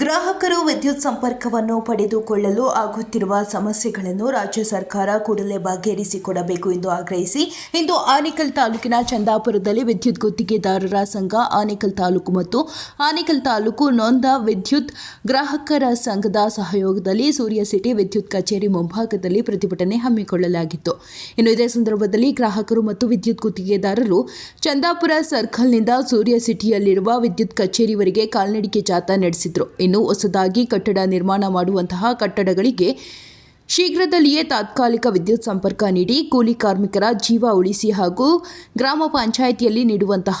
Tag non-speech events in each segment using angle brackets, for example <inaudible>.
ಗ್ರಾಹಕರು ವಿದ್ಯುತ್ ಸಂಪರ್ಕವನ್ನು ಪಡೆದುಕೊಳ್ಳಲು ಆಗುತ್ತಿರುವ ಸಮಸ್ಯೆಗಳನ್ನು ರಾಜ್ಯ ಸರ್ಕಾರ ಕೂಡಲೇ ಬಗೆಹರಿಸಿಕೊಡಬೇಕು ಎಂದು ಆಗ್ರಹಿಸಿ ಇಂದು ಆನೇಕಲ್ ತಾಲೂಕಿನ ಚಂದಾಪುರದಲ್ಲಿ ವಿದ್ಯುತ್ ಗುತ್ತಿಗೆದಾರರ ಸಂಘ, ಆನೇಕಲ್ ತಾಲೂಕು ಮತ್ತು ಆನೇಕಲ್ ತಾಲೂಕು ನೊಂದ ವಿದ್ಯುತ್ ಗ್ರಾಹಕರ ಸಂಘದ ಸಹಯೋಗದಲ್ಲಿ ಸೂರ್ಯ ಸಿಟಿ ವಿದ್ಯುತ್ ಕಚೇರಿ ಮುಂಭಾಗದಲ್ಲಿ ಪ್ರತಿಭಟನೆ ಹಮ್ಮಿಕೊಳ್ಳಲಾಗಿತ್ತು. ಇನ್ನು ಇದೇ ಸಂದರ್ಭದಲ್ಲಿ ಗ್ರಾಹಕರು ಮತ್ತು ವಿದ್ಯುತ್ ಗುತ್ತಿಗೆದಾರರು ಚಂದಾಪುರ ಸರ್ಕಲ್ನಿಂದ ಸೂರ್ಯ ಸಿಟಿಯಲ್ಲಿರುವ ವಿದ್ಯುತ್ ಕಚೇರಿವರೆಗೆ ಕಾಲ್ನಡಿಗೆ ಜಾಥಾ ನಡೆಸಿದ್ರು. ಇನ್ನು ಹೊಸದಾಗಿ ಕಟ್ಟಡ ನಿರ್ಮಾಣ ಮಾಡುವಂತಹ ಕಟ್ಟಡಗಳಿಗೆ ಶೀಘ್ರದಲ್ಲಿಯೇ ತಾತ್ಕಾಲಿಕ ವಿದ್ಯುತ್ ಸಂಪರ್ಕ ನೀಡಿ ಕೂಲಿ ಕಾರ್ಮಿಕರ ಜೀವ ಉಳಿಸಿ ಹಾಗೂ ಗ್ರಾಮ ಪಂಚಾಯಿತಿಯಲ್ಲಿ ನೀಡುವಂತಹ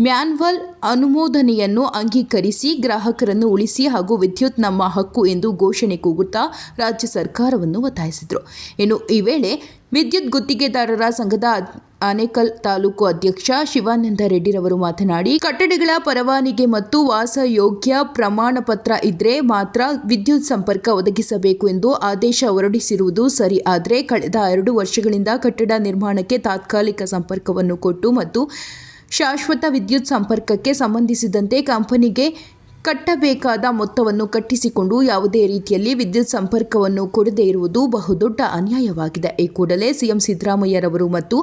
ಮ್ಯಾನ್ವಲ್ ಅನುಮೋದನೆಯನ್ನು ಅಂಗೀಕರಿಸಿ ಗ್ರಾಹಕರನ್ನು ಉಳಿಸಿ ಹಾಗೂ ವಿದ್ಯುತ್ ನಮ್ಮ ಹಕ್ಕು ಎಂದು ಘೋಷಣೆ ಕೂಗುತ್ತಾ ರಾಜ್ಯ ಸರ್ಕಾರವನ್ನು ಒತ್ತಾಯಿಸಿದರು. ಇನ್ನು ಈ ವೇಳೆ ವಿದ್ಯುತ್ ಗುತ್ತಿಗೆದಾರರ ಸಂಘದ ಆನೇಕಲ್ ತಾಲೂಕು ಅಧ್ಯಕ್ಷ ಶಿವಾನಂದ ರೆಡ್ಡಿರವರು ಮಾತನಾಡಿ, ಕಟ್ಟಡಗಳ ಪರವಾನಿಗೆ ಮತ್ತು ವಾಸಯೋಗ್ಯ ಪ್ರಮಾಣ ಪತ್ರ ಇದ್ರೆ ಮಾತ್ರ ವಿದ್ಯುತ್ ಸಂಪರ್ಕ ಒದಗಿಸಬೇಕು ಎಂದು ಆದೇಶ ಹೊರಡಿಸಿರುವುದು ಸರಿ. ಆದರೆ ಕಳೆದ ಎರಡು ವರ್ಷಗಳಿಂದ ಕಟ್ಟಡ ನಿರ್ಮಾಣಕ್ಕೆ ತಾತ್ಕಾಲಿಕ ಸಂಪರ್ಕವನ್ನು ಕೊಟ್ಟು ಮತ್ತು ಶಾಶ್ವತ ವಿದ್ಯುತ್ ಸಂಪರ್ಕಕ್ಕೆ ಸಂಬಂಧಿಸಿದಂತೆ ಕಂಪನಿಗೆ ಕಟ್ಟಬೇಕಾದ ಮೊತ್ತವನ್ನು ಕಟ್ಟಿಸಿಕೊಂಡು ಯಾವುದೇ ರೀತಿಯಲ್ಲಿ ವಿದ್ಯುತ್ ಸಂಪರ್ಕವನ್ನು ಕೊಡದೇ ಇರುವುದು ಬಹುದೊಡ್ಡ ಅನ್ಯಾಯವಾಗಿದೆ. ಈ ಕೂಡಲೇ ಸಿಎಂ ಸಿದ್ದರಾಮಯ್ಯರವರು ಮತ್ತು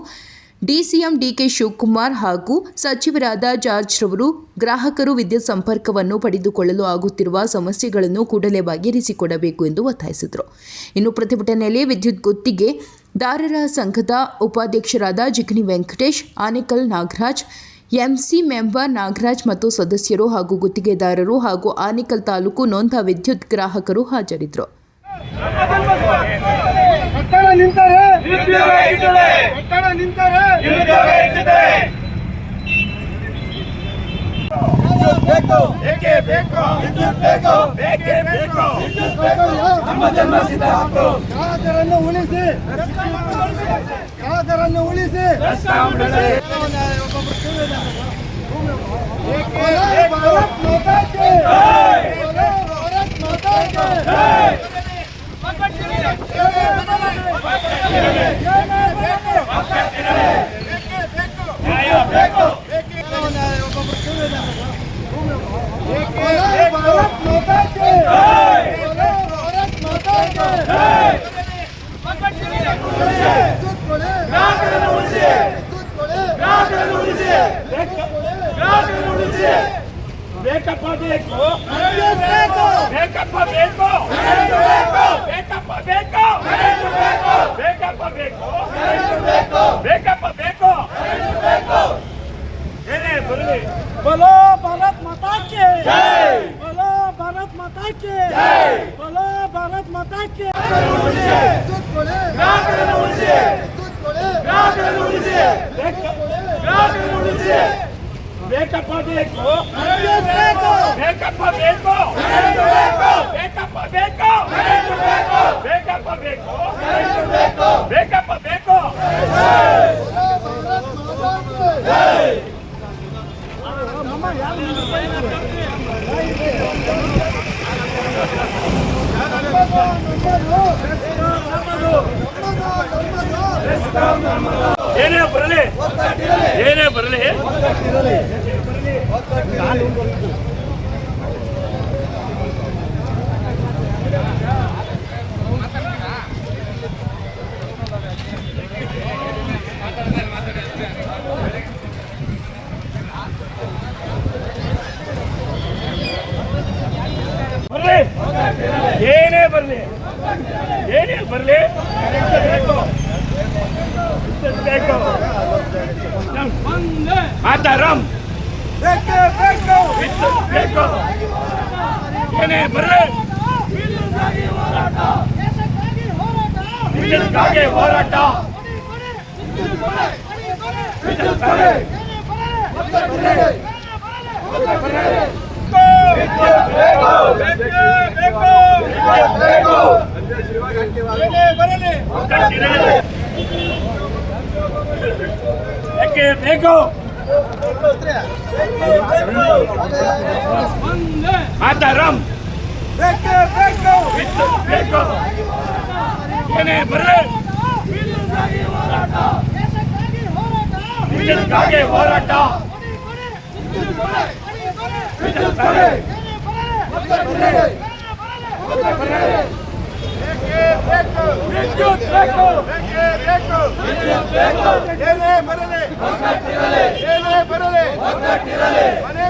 ಡಿಸಿಎಂ ಡಿಕೆ ಶಿವಕುಮಾರ್ ಹಾಗೂ ಸಚಿವರಾದ ಜಾರ್ಜ್ ರವರು ಗ್ರಾಹಕರು ವಿದ್ಯುತ್ ಸಂಪರ್ಕವನ್ನು ಪಡೆದುಕೊಳ್ಳಲು ಆಗುತ್ತಿರುವ ಸಮಸ್ಯೆಗಳನ್ನು ಕೂಡಲೇ ಬಗೆಹರಿಸಿಕೊಡಬೇಕು ಎಂದು ಒತ್ತಾಯಿಸಿದರು. ಇನ್ನು ಪ್ರತಿಭಟನೆಯಲ್ಲಿ ವಿದ್ಯುತ್ ಗುತ್ತಿಗೆ ದಾರರ ಸಂಘದ ಉಪಾಧ್ಯಕ್ಷರಾದ ಜಿಗ್ನಿ ವೆಂಕಟೇಶ್, ಆನೇಕಲ್ ನಾಗರಾಜ್, ಎಂಸಿ ಮೆಂಬರ್ ನಾಗರಾಜ್ ಮತ್ತು ಸದಸ್ಯರು ಹಾಗೂ ಗುತ್ತಿಗೆದಾರರು ಹಾಗೂ ಆನೇಕಲ್ ತಾಲೂಕು ನೊಂದ ವಿದ್ಯುತ್ ಗ್ರಾಹಕರು ಹಾಜರಿದ್ದರು. ಕಟ್ಟಡ ನಿಂತರೆ. ಕಟ್ಟಡ ನಿಂತರೆ. ಬೇಕು. ಏಕೆ ಬೇಕು. ವಿದ್ಯುತ್ ಬೇಕು. ಬೇಕೇ ಬೇಕು. ವಿದ್ಯುತ್ ಬೇಕು. ನಮ್ಮ ಜನ್ಮ ಸಿದ್ಧ ಉಳಿಸಿ. ಗ್ರಾಹಕರನ್ನು ಉಳಿಸಿ. ಭಾರತ್ ಮಾತಾ ಭಾರತ್ ಮಾತಾ Make up for Beko! Make up for Beko! Make up for Beko! ಬೇಕು ಬೇಕಪ್ಪ ಬೇಕು ಬೇಕಪ್ಪ ಬೇಕು ಏನೇ ಬರಲಿ ಬಲೋ ಭಾರತ್ ಮಾತಾ ಕೆ ಬಲೋ ಭಾರತ್ ಮಾತಾ ಕೆ ಬಲೋ ಭಾರತ್ ಮಾತಾ ಕೆ ಉಳಿಸಿ ಉಳಿಸಿ ಉಳಿಸಿ ಬೇಕಪ್ಪ ಬೇಕು. ಬೇಕಪ್ಪ ಬೇಕು. ಬೇಕಪ್ಪ ಬೇಕು. ಬೇಕಪ್ಪ ಬೇಕು. ಬೇಕಪ್ಪ ಬೇಕು. Let's go, Mamadu! Let's go, Mamadu! ಏನೇ ಬರ್ಲಿ ಏನೇ ಬರ್ಲಿ ಬೇಕು ಬೇಕು ಮಾತಾರಂ ವಿದ್ಯುತ್ ಬೇಕು ಏನೇ ಬರ್ಲಿ ವಿದ್ಯುತ್ಗಾಗಿ ಹೋರಾಟ ವಿದ್ಯುತ್ ಕೊಡಿ. ವಿದ್ಯುತ್ ಬೇಕು ವಿದ್ಯುತ್ ಬೇಕು ಒಗ್ಗಟ್ಟಿರಲಿ. ಏಕೆ ಬೇಕು ಮಾತಾರಂ ವಿದ್ಯುತ್ ಬೇಕು ಏನೇ ಬರ್ಲಿ ವಿದ್ಯುತ್ಗಾಗಿ ಹೋರಾಟ ವಿದ್ಯುತ್ ಕೊಡಿ. ವಿದ್ಯುತ್ ಬೇಕು ಬೇಕೇ ಬೇಕು ವಿದ್ಯುತ್ ಬೇಕು ಏನೇ ಬರಲಿ ಏನೇ ಬರಲಿ ಮನೆ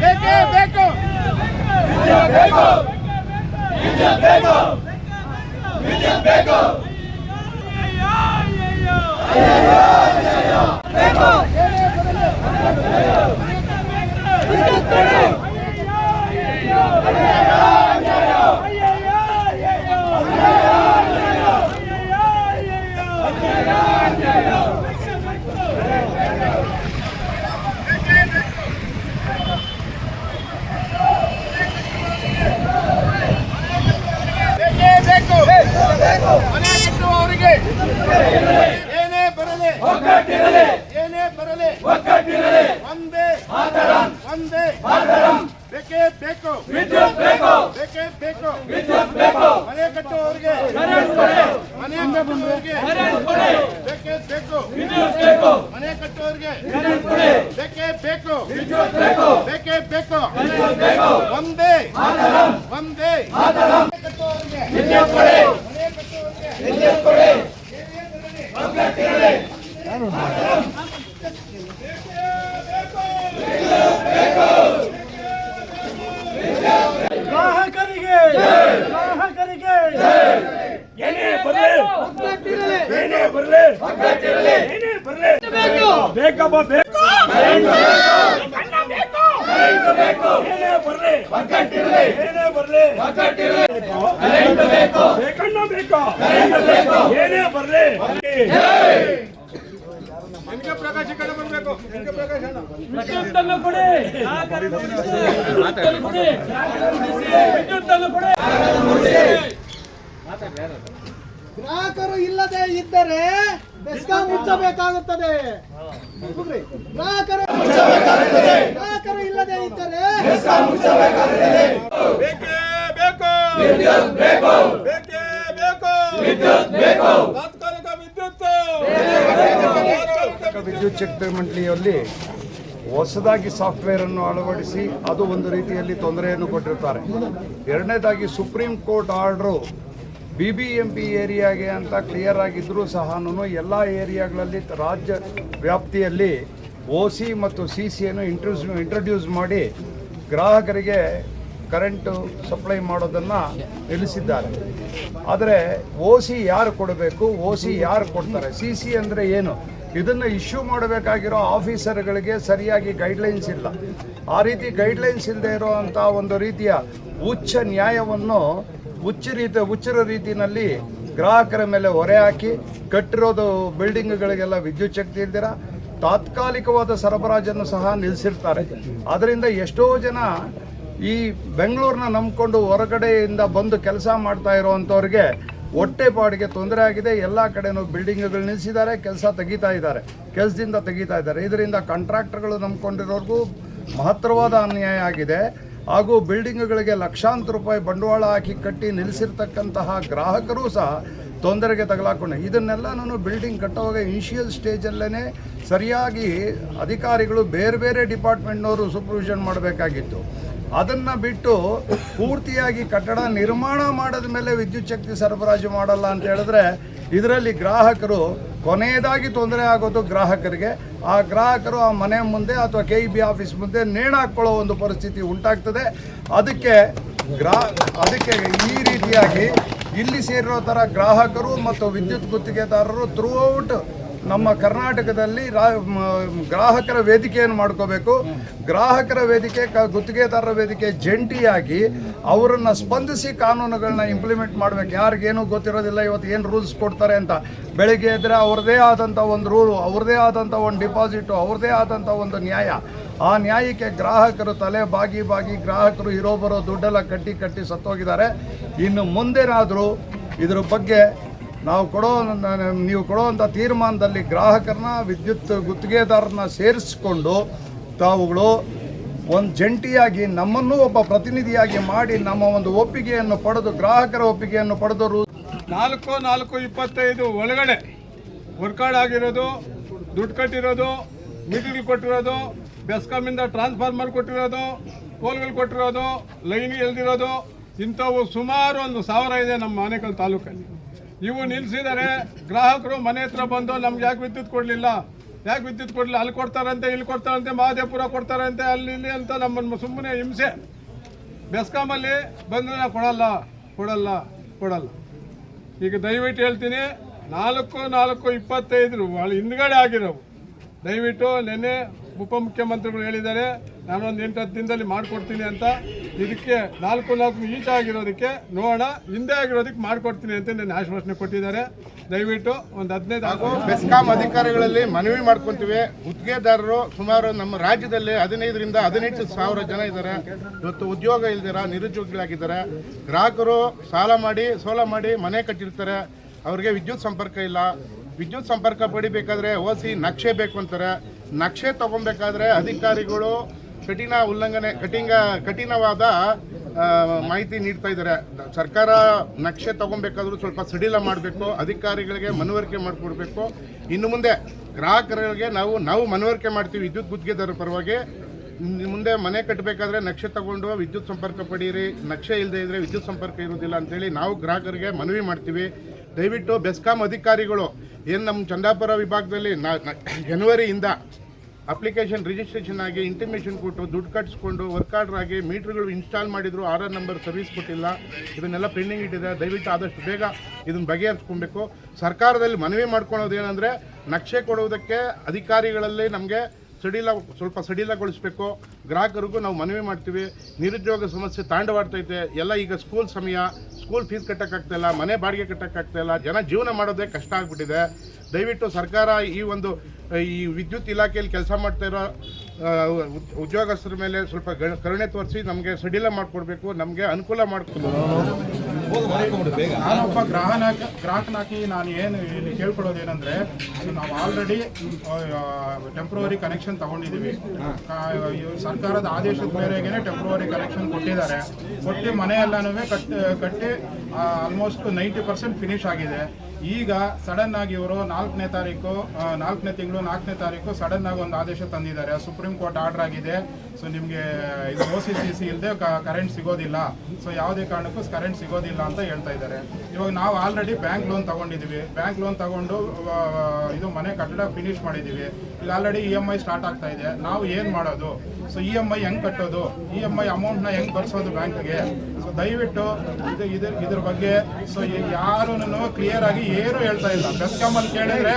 ಬೇಕೇ ಬೇಕು ವಿದ್ಯುತ್ ಬೇಕು ವಿದ್ಯುತ್ ಬೇಕು ವಿದ್ಯುತ್ ಬೇಕು. ಬೇಕೇ ಮನೆ ಕಟ್ಟುವವರಿಗೆ ಏನೇ ಬರಲಿ. ಏನೇ ಬರಲಿ. ಒಂದೇ. ಒಂದೇ. ಬೇಕೇ ಬೇಕು. ವಿದ್ಯುತ್ ಬೇಕು. ಬೇಕೇ ಬೇಕು. ವಿದ್ಯುತ್ ಬೇಕು. ಮನೆ ಕಟ್ಟುವವರಿಗೆ. ಮನೆ ಕಟ್ಟುವವರಿಗೆ. ಬೇಕೇ ಬೇಕು. ವಿದ್ಯುತ್ ಬೇಕು. ಮನೆ ಕಟ್ಟುವವರಿಗೆ. ಬೇಕೇ ಬೇಕು. ವಿದ್ಯುತ್ ಬೇಕು. ಬೇಕೇ ಬೇಕು. ಒಂದೇ. ಒಂದೇ. ಮನೆ ಕಟ್ಟುವವರಿಗೆ. ವಿದ್ಯುತ್ ಕೊಡಿ ಮನೆ ಕಟ್ಟುವವರಿಗೆ ವಿದ್ಯುತ್ ಕೊಡಿ ಗ್ರಾಹಕರಿಗೆ ಗ್ರಾಹಕರಿಗೆ. ಏನೇ ಬರಲಿ ಏನೇ ಬರಲಿ ಏನೇ ಬೇಕಪ್ಪ ಬೇಕು ಅನ್ನ ಬೇಕು ಏನೇ ಬರಲಿ ಏನೇ ಬರಲಿ ಬೇಕಣ್ಣ ಬೇಕು ಏನೇ ಬರಲಿ ಎನ್ಕೆ ಪ್ರಕಾಶ್ ಕಡೆ ಬರ್ಬೇಕು ಪ್ರಕಾಶ್ ವಿದ್ಯುತ್ತನ್ನು ಕೊಡಿ ವಿದ್ಯುತ್ತನ್ನು ಕೊಡಿ ಗ್ರಾಹಕರು ಇಲ್ಲದೆ ಇದ್ದರೆ ಬೆಸ್ಕಾಂ ಮುಚ್ಚಬೇಕಾಗುತ್ತದೆ. ಗ್ರಾಹಕರು ಗ್ರಾಹಕರು ಇಲ್ಲದೆ ಇದ್ದರೆ ಬೇಕೇ ಬೇಕು. ವಿದ್ಯುತ್ ಬೇಕು. ಬೇಕೇ ಬೇಕು. ವಿದ್ಯುತ್ ಬೇಕು. ತಾತ್ಕಾಲಿಕ ವಿದ್ಯುತ್ ವಿದ್ಯುತ್ ಶಕ್ತಿ ಮಂಡಳಿಯಲ್ಲಿ ಹೊಸದಾಗಿ ಸಾಫ್ಟ್ವೇರ್ ಅನ್ನು ಅಳವಡಿಸಿ ಅದು ಒಂದು ರೀತಿಯಲ್ಲಿ ತೊಂದರೆಯನ್ನು ಕೊಟ್ಟಿರ್ತಾರೆ. ಎರಡನೇದಾಗಿ supreme court order B B M P ಏರಿಯಾಗೆ ಅಂತ ಕ್ಲಿಯರ್ ಆಗಿದ್ದರೂ ಸಹ ಎಲ್ಲ ಏರಿಯಾಗಳಲ್ಲಿ ರಾಜ್ಯ ವ್ಯಾಪ್ತಿಯಲ್ಲಿ ಒ ಸಿ ಮತ್ತು ಸಿ ಸಿಯನ್ನು ಇಂಟ್ರೂಸ್ ಇಂಟ್ರಡ್ಯೂಸ್ ಮಾಡಿ ಗ್ರಾಹಕರಿಗೆ ಕರೆಂಟು ಸಪ್ಲೈ ಮಾಡೋದನ್ನು ನಿಲ್ಲಿಸಿದ್ದಾರೆ. ಆದರೆ ಒ ಸಿ ಯಾರು ಕೊಡಬೇಕು? ಒ ಸಿ ಯಾರು ಕೊಡ್ತಾರೆ? ಸಿ ಸಿ ಅಂದರೆ ಏನು? ಇದನ್ನು ಇಶ್ಯೂ ಮಾಡಬೇಕಾಗಿರೋ ಆಫೀಸರ್ಗಳಿಗೆ ಸರಿಯಾಗಿ ಗೈಡ್ಲೈನ್ಸ್ ಇಲ್ಲ. ಆ ರೀತಿ ಗೈಡ್ಲೈನ್ಸ್ ಇಲ್ಲದೆ ಇರೋವಂಥ ಒಂದು ರೀತಿಯ ಉಚ್ಚ ನ್ಯಾಯವನ್ನು ಉಚ್ಚ ರೀತಿ ಉಚ್ಚರ ರೀತಿಯಲ್ಲಿ ಗ್ರಾಹಕರ ಮೇಲೆ ಹೊರೆ ಹಾಕಿ ಕಟ್ಟಿರೋದು ಬಿಲ್ಡಿಂಗ್ಗಳಿಗೆಲ್ಲ ವಿದ್ಯುತ್ ಶಕ್ತಿ ಇಲ್ದಿರ, ತಾತ್ಕಾಲಿಕವಾದ ಸರಬರಾಜನ್ನು ಸಹ ನಿಲ್ಲಿಸಿರ್ತಾರೆ ಅದರಿಂದ ಎಷ್ಟೋ ಜನ ಈ ಬೆಂಗಳೂರನ್ನ ನಂಬಿಕೊಂಡು ಹೊರಗಡೆಯಿಂದ ಬಂದು ಕೆಲಸ ಮಾಡ್ತಾ ಇರೋವಂಥವ್ರಿಗೆ ಹೊಟ್ಟೆಪಾಡಿಗೆ ತೊಂದರೆ ಆಗಿದೆ. ಎಲ್ಲ ಕಡೆನೂ ಬಿಲ್ಡಿಂಗ್ಗಳು ನಿಲ್ಲಿಸಿದ್ದಾರೆ ಕೆಲಸ ತೆಗಿತಾ ಇದ್ದಾರೆ, ಕೆಲಸದಿಂದ ತೆಗಿತಾ ಇದ್ದಾರೆ. ಇದರಿಂದ ಕಾಂಟ್ರಾಕ್ಟರ್ಗಳು ನಂಬ್ಕೊಂಡಿರೋರ್ಗೂ ಮಹತ್ತರವಾದ ಅನ್ಯಾಯ ಆಗಿದೆ. ಹಾಗೂ ಬಿಲ್ಡಿಂಗ್ಗಳಿಗೆ ಲಕ್ಷಾಂತರ ರೂಪಾಯಿ ಬಂಡವಾಳ ಹಾಕಿ ಕಟ್ಟಿ ನಿಲ್ಲಿಸಿರ್ತಕ್ಕಂತಹ ಗ್ರಾಹಕರು ಸಹ ತೊಂದರೆಗೆ ತಗಲಾಕೊಂಡೆ. ಇದನ್ನೆಲ್ಲ ನಾನು ಬಿಲ್ಡಿಂಗ್ ಕಟ್ಟುವಾಗ ಇನಿಷಿಯಲ್ ಸ್ಟೇಜಲ್ಲೇ ಸರಿಯಾಗಿ ಅಧಿಕಾರಿಗಳು ಬೇರೆ ಬೇರೆ ಡಿಪಾರ್ಟ್ಮೆಂಟ್ನವರು ಸೂಪರ್ವಿಷನ್ ಮಾಡಬೇಕಾಗಿತ್ತು. ಅದನ್ನು ಬಿಟ್ಟು ಪೂರ್ತಿಯಾಗಿ ಕಟ್ಟಡ ನಿರ್ಮಾಣ ಮಾಡಿದ ಮೇಲೆ ವಿದ್ಯುಚ್ಛಕ್ತಿ ಸರಬರಾಜು ಮಾಡಲ್ಲ ಅಂತ ಹೇಳಿದ್ರೆ ಇದರಲ್ಲಿ ಗ್ರಾಹಕರು ಕೊನೆಯದಾಗಿ ತೊಂದರೆ ಆಗೋದು ಗ್ರಾಹಕರಿಗೆ. ಆ ಗ್ರಾಹಕರು ಆ ಮನೆ ಮುಂದೆ ಅಥವಾ ಕೆ ಇ ಬಿ ಆಫೀಸ್ ಮುಂದೆ ನೇಣಾಕೊಳ್ಳೋ ಒಂದು ಪರಿಸ್ಥಿತಿ ಉಂಟಾಗ್ತದೆ. ಅದಕ್ಕೆ ಗ್ರಾ, ಅದಕ್ಕೆ ಈ ರೀತಿಯಾಗಿ ಇಲ್ಲಿ ಸೇರಿರೋ ಥರ ಗ್ರಾಹಕರು ಮತ್ತು ವಿದ್ಯುತ್ ಗುತ್ತಿಗೆದಾರರು ಥ್ರೂ ಔಟ್ ನಮ್ಮ ಕರ್ನಾಟಕದಲ್ಲಿ ಗ್ರಾಹಕರ ವೇದಿಕೆಯನ್ನು ಮಾಡ್ಕೋಬೇಕು. ಗ್ರಾಹಕರ ವೇದಿಕೆ ಗುತ್ತಿಗೆದಾರರ ವೇದಿಕೆ ಜಂಟಿಯಾಗಿ ಅವರನ್ನು ಸ್ಪಂದಿಸಿ ಕಾನೂನುಗಳನ್ನ ಇಂಪ್ಲಿಮೆಂಟ್ ಮಾಡ್ಬೇಕು. ಯಾರಿಗೇನು ಗೊತ್ತಿರೋದಿಲ್ಲ, ಇವತ್ತು ಏನು ರೂಲ್ಸ್ ಕೊಡ್ತಾರೆ ಅಂತ. ಬೆಳಿಗ್ಗೆ ಎದ್ದರೆ ಅವ್ರದ್ದೇ ಆದಂಥ ಒಂದು ರೂಲು ಅವ್ರದೇ ಆದಂಥ ಒಂದು ಡಿಪಾಸಿಟು ಅವ್ರದೇ ಆದಂಥ ಒಂದು ನ್ಯಾಯ. ಆ ನ್ಯಾಯಕ್ಕೆ ಗ್ರಾಹಕರು ತಲೆ ಬಾಗಿ ಬಾಗಿ, ಗ್ರಾಹಕರು ಇರೋ ಬರೋ ದುಡ್ಡೆಲ್ಲ ಕಟ್ಟಿ ಕಟ್ಟಿ ಸತ್ತೋಗಿದ್ದಾರೆ. ಇನ್ನು ಮುಂದೇನಾದರೂ ಇದ್ರ ಬಗ್ಗೆ ನಾವು ಕೊಡೋ ನೀವು ಕೊಡುವಂಥ ತೀರ್ಮಾನದಲ್ಲಿ ಗ್ರಾಹಕರನ್ನ, ವಿದ್ಯುತ್ ಗುತ್ತಿಗೆದಾರರನ್ನ ಸೇರಿಸಿಕೊಂಡು ತಾವುಗಳು ಒಂದು ಜಂಟಿಯಾಗಿ ನಮ್ಮನ್ನು ಒಬ್ಬ ಪ್ರತಿನಿಧಿಯಾಗಿ ಮಾಡಿ ನಮ್ಮ ಒಂದು ಒಪ್ಪಿಗೆಯನ್ನು ಪಡೆದು, ಗ್ರಾಹಕರ ಒಪ್ಪಿಗೆಯನ್ನು ಪಡೆದರು ನಾಲ್ಕು ನಾಲ್ಕು, ಇಪ್ಪತ್ತೈದು ಒಳಗಡೆ ವರ್ಕಾರ್ಡ್ ಆಗಿರೋದು, ದುಡ್ಡು ಕಟ್ಟಿರೋದು ಮೀಟರ್ಗಳು ಕೊಟ್ಟಿರೋದು, ಬೆಸ್ಕಾಮಿಂದ ಟ್ರಾನ್ಸ್ಫಾರ್ಮರ್ ಕೊಟ್ಟಿರೋದು, ಪೋಲ್ಗಳು ಕೊಟ್ಟಿರೋದು, ಲೈನ್ ಎಲ್ದಿರೋದು ಇಂಥವು ಸುಮಾರು ಒಂದು ಸಾವಿರ ಇದೆ ನಮ್ಮ ಆನೇಕಲ್ ತಾಲೂಕಲ್ಲಿ. ಇವು ನಿಲ್ಲಿಸಿದರೆ ಗ್ರಾಹಕರು ಮನೆ ಹತ್ರ ಬಂದು ನಮ್ಗೆ ಯಾಕೆ ವಿದ್ಯುತ್ ಕೊಡಲಿಲ್ಲ? ಯಾಕೆ ವಿದ್ಯುತ್ ಕೊಡಲಿಲ್ಲ? ಅಲ್ಲಿ ಕೊಡ್ತಾರಂತೆ, ಇಲ್ಲಿ ಕೊಡ್ತಾರಂತೆ ಮಹದೇವಪುರ ಕೊಡ್ತಾರಂತೆ, ಅಲ್ಲಿ ಇಲ್ಲಿ ಅಂತ ನಮ್ಮನ್ನು ಸುಮ್ಮನೆ ಹಿಂಸೆ. ಬೆಸ್ಕಾಮಲ್ಲಿ ಬಂದ್ರೆ ನಾವು ಕೊಡಲ್ಲ ಕೊಡಲ್ಲ ಕೊಡಲ್ಲ. ಈಗ ದಯವಿಟ್ಟು ಹೇಳ್ತೀನಿ, ನಾಲ್ಕು ನಾಲ್ಕು, ಇಪ್ಪತ್ತೈದು ಹಿಂದ್ಗಡೆ ಆಗಿರೋವು. ದಯವಿಟ್ಟು ನಿನ್ನೆ ಉಪಮುಖ್ಯಮಂತ್ರಿಗಳು ಹೇಳಿದ್ದಾರೆ, ನಾನೊಂದು ಎಂಟು ಹತ್ತು ದಿನದಲ್ಲಿ ಮಾಡಿಕೊಡ್ತೀನಿ ಅಂತ. ಇದಕ್ಕೆ ನಾಲ್ಕು ನಾಲ್ಕು ಈಚ ಆಗಿರೋದಕ್ಕೆ ನೋಡೋಣ, ಹಿಂದೆ ಆಗಿರೋದಕ್ಕೆ ಮಾಡಿಕೊಡ್ತೀನಿ ಅಂತ ನನ್ನ ಆಶ್ವಾಸನೆ ಕೊಟ್ಟಿದ್ದಾರೆ. ದಯವಿಟ್ಟು ಒಂದು ಹದಿನೈದು ಹಾಗೂ ಬೆಸ್ಕಾಂ ಅಧಿಕಾರಿಗಳಲ್ಲಿ ಮನವಿ ಮಾಡ್ಕೊತೀವಿ. ಗುತ್ತಿಗೆದಾರರು ಸುಮಾರು ನಮ್ಮ ರಾಜ್ಯದಲ್ಲಿ ಹದಿನೈದರಿಂದ ಹದಿನೆಂಟು ಸಾವಿರ ಜನ ಇದ್ದಾರೆ. ಇವತ್ತು ಉದ್ಯೋಗ ಇಲ್ದಿರ, ನಿರುದ್ಯೋಗಿಗಳಾಗಿದ್ದಾರೆ. ಗ್ರಾಹಕರು ಸಾಲ ಮಾಡಿ, ಸೋಲ ಮಾಡಿ ಮನೆ ಕಟ್ಟಿರ್ತಾರೆ. ಅವ್ರಿಗೆ ವಿದ್ಯುತ್ ಸಂಪರ್ಕ ಇಲ್ಲ. ವಿದ್ಯುತ್ ಸಂಪರ್ಕ ಪಡಿಬೇಕಾದ್ರೆ ಓಸಿ ನಕ್ಷೆ ಬೇಕು ಅಂತಾರೆ. ನಕ್ಷೆ ತಗೊಬೇಕಾದ್ರೆ ಅಧಿಕಾರಿಗಳು ಕಠಿಣ ಉಲ್ಲಂಘನೆ, ಕಠಿಣ, ಕಠಿಣವಾದ ಮಾಹಿತಿ ನೀಡ್ತಾ ಇದ್ದಾರೆ. ಸರ್ಕಾರ ನಕ್ಷೆ ತಗೊಬೇಕಾದ್ರೂ ಸ್ವಲ್ಪ ಸಡಿಲ ಮಾಡಬೇಕು, ಅಧಿಕಾರಿಗಳಿಗೆ ಮನವರಿಕೆ ಮಾಡಿಕೊಡ್ಬೇಕು. ಇನ್ನು ಮುಂದೆ ಗ್ರಾಹಕರಿಗೆ ನಾವು ನಾವು ಮನವರಿಕೆ ಮಾಡ್ತೀವಿ ವಿದ್ಯುತ್ ಗುತ್ತಿಗೆದಾರರ ಪರವಾಗಿ. ಮುಂದೆ ಮನೆ ಕಟ್ಟಬೇಕಾದ್ರೆ ನಕ್ಷೆ ತಗೊಂಡು ವಿದ್ಯುತ್ ಸಂಪರ್ಕ ಪಡೀರಿ ನಕ್ಷೆ ಇಲ್ಲದೆ ಇದ್ರೆ ವಿದ್ಯುತ್ ಸಂಪರ್ಕ ಇರೋದಿಲ್ಲ ಅಂತೇಳಿ ನಾವು ಗ್ರಾಹಕರಿಗೆ ಮನವಿ ಮಾಡ್ತೀವಿ. ದಯವಿಟ್ಟು ಬೆಸ್ಕಾಂ ಅಧಿಕಾರಿಗಳು, ಏನು ನಮ್ಮ ಚಂದಾಪುರ ವಿಭಾಗದಲ್ಲಿ ನಾ- ಜನವರಿಯಿಂದ <coughs> ಅಪ್ಲಿಕೇಶನ್ ರಿಜಿಸ್ಟ್ರೇಷನ್ ಆಗಿ ಇಂಟಿಮೇಷನ್ ಕೊಟ್ಟು, ದುಡ್ಡು ಕಟ್ಟಿಸ್ಕೊಂಡು ವರ್ಕ್ ಆರ್ಡರ್ ಆಗಿ ಮೀಟ್ರ್ಗಳು ಇನ್ಸ್ಟಾಲ್ ಮಾಡಿದ್ರು ಆರ್ ಆರ್ ನಂಬರ್ ಸರ್ವಿಸ್ ಕೊಟ್ಟಿಲ್ಲ. ಇದನ್ನೆಲ್ಲ ಪೆಂಡಿಂಗ್ ಇಟ್ಟಿದೆ. ದಯವಿಟ್ಟು ಆದಷ್ಟು ಬೇಗ ಇದನ್ನು ಬಗೆಹರಿಸ್ಕೊಬೇಕು. ಸರ್ಕಾರದಲ್ಲಿ ಮನವಿ ಮಾಡ್ಕೊಳೋದು ಏನಂದರೆ, ನಕ್ಷೆ ಕೊಡುವುದಕ್ಕೆ ಅಧಿಕಾರಿಗಳಲ್ಲಿ ನಮಗೆ ಸಡಿಲ, ಸ್ವಲ್ಪ ಸಡಿಲಗೊಳಿಸಬೇಕು. ಗ್ರಾಹಕರಿಗೂ ನಾವು ಮನವಿ ಮಾಡ್ತೀವಿ. ನಿರುದ್ಯೋಗ ಸಮಸ್ಯೆ ತಾಂಡವಾಡ್ತೈತೆ. ಎಲ್ಲ ಈಗ ಸ್ಕೂಲ್ ಸಮಯ. ಸ್ಕೂಲ್ ಫೀಸ್ ಕಟ್ಟೋಕ್ಕಾಗ್ತಾಯಿಲ್ಲ ಮನೆ ಬಾಡಿಗೆ ಕಟ್ಟೋಕ್ಕಾಗ್ತಾಯಿಲ್ಲ ಜನ ಜೀವನ ಮಾಡೋದೇ ಕಷ್ಟ ಆಗ್ಬಿಟ್ಟಿದೆ. ದಯವಿಟ್ಟು ಸರ್ಕಾರ ಈ ಒಂದು ಈ ವಿದ್ಯುತ್ ಇಲಾಖೆಯಲ್ಲಿ ಕೆಲಸ ಮಾಡ್ತಾ ಇರೋ ಉದ್- ಉದ್ಯೋಗಸ್ಥರ ಮೇಲೆ ಸ್ವಲ್ಪ ಕರುಣೆ ತೋರಿಸಿ ನಮಗೆ ಸಡಿಲ ಮಾಡಿಕೊಡ್ಬೇಕು, ನಮಗೆ ಅನುಕೂಲ ಮಾಡಿಕೊಡ್ಬೇಕು. ನಾನೊಬ್ಬ ಗ್ರಾಹಕ ಗ್ರಾಹಕನಾಗಿ ನಾನು ಏನು ಇಲ್ಲಿ ಕೇಳ್ಕೊಳ್ಳೋದೇನೆಂದ್ರೆ ಏನಂದರೆ ನಾವು ಆಲ್ರೆಡಿ ಟೆಂಪ್ರವರಿ ಕನೆಕ್ಷನ್ ತಗೊಂಡಿದ್ದೀವಿ ಸರ್ಕಾರದ ಆದೇಶದ ಮೇರೆಗೆ ಟೆಂಪ್ರವರಿ ಕನೆಕ್ಷನ್ ಕೊಟ್ಟಿದ್ದಾರೆ. ಕೊಟ್ಟು ಮನೆಯೆಲ್ಲನೂ ಕಟ್ಟಿ ಕಟ್ಟಿ ಆಲ್ಮೋಸ್ಟ್ ನೈಂಟಿ ಪರ್ಸೆಂಟ್ ಫಿನಿಶ್ ಆಗಿದೆ. ಈಗ ಸಡನ್ ಆಗಿ ಇವರು ನಾಲ್ಕನೇ ತಾರೀಕು ನಾಲ್ಕನೇ ತಿಂಗಳು, ನಾಲ್ಕನೇ ತಾರೀಕು ಸಡನ್ ಆಗಿ ಒಂದು ಆದೇಶ ತಂದಿದ್ದಾರೆ. ಸುಪ್ರೀಂ ಕೋರ್ಟ್ ಆರ್ಡರ್ ಆಗಿದೆ. ಸೊ ನಿಮಗೆ ಇದು ಓ ಸಿ ಸಿ ಸಿ ಇಲ್ಲದೆ ಕರೆಂಟ್ ಸಿಗೋದಿಲ್ಲ. ಸೊ ಯಾವುದೇ ಕಾರಣಕ್ಕೂ ಕರೆಂಟ್ ಸಿಗೋದಿಲ್ಲ ಅಂತ ಹೇಳ್ತಾ ಇದ್ದಾರೆ. ಇವಾಗ ನಾವು ಆಲ್ರೆಡಿ ಬ್ಯಾಂಕ್ ಲೋನ್ ತಗೊಂಡಿದ್ದೀವಿ. ಬ್ಯಾಂಕ್ ಲೋನ್ ತಗೊಂಡು ಇದು ಮನೆ ಕಟ್ಟಡ ಫಿನಿಶ್ ಮಾಡಿದ್ದೀವಿ. ಈಗ already E M I start ಆಗ್ತಾ ಇದೆ. ನಾವು ಏನು ಮಾಡೋದು? ಸೊ ಇ ಎಂ ಐ ಹೆಂಗೆ ಕಟ್ಟೋದು? ಇ ಎಂ ಐ ಅಮೌಂಟ್ನ ಹೆಂಗೆ ಬರ್ಸೋದು ಬ್ಯಾಂಕ್ಗೆ ಸೊ ದಯವಿಟ್ಟು ಇದು ಇದ್ರ ಇದ್ರ ಬಗ್ಗೆ ಸೊ ಯಾರೂ ಕ್ಲಿಯರ್ ಆಗಿ ಏನು ಹೇಳ್ತಾ ಇಲ್ಲ. ಬೆಸ್ಕಾಮ್ ಅಲ್ಲಿ ಕೇಳಿದ್ರೆ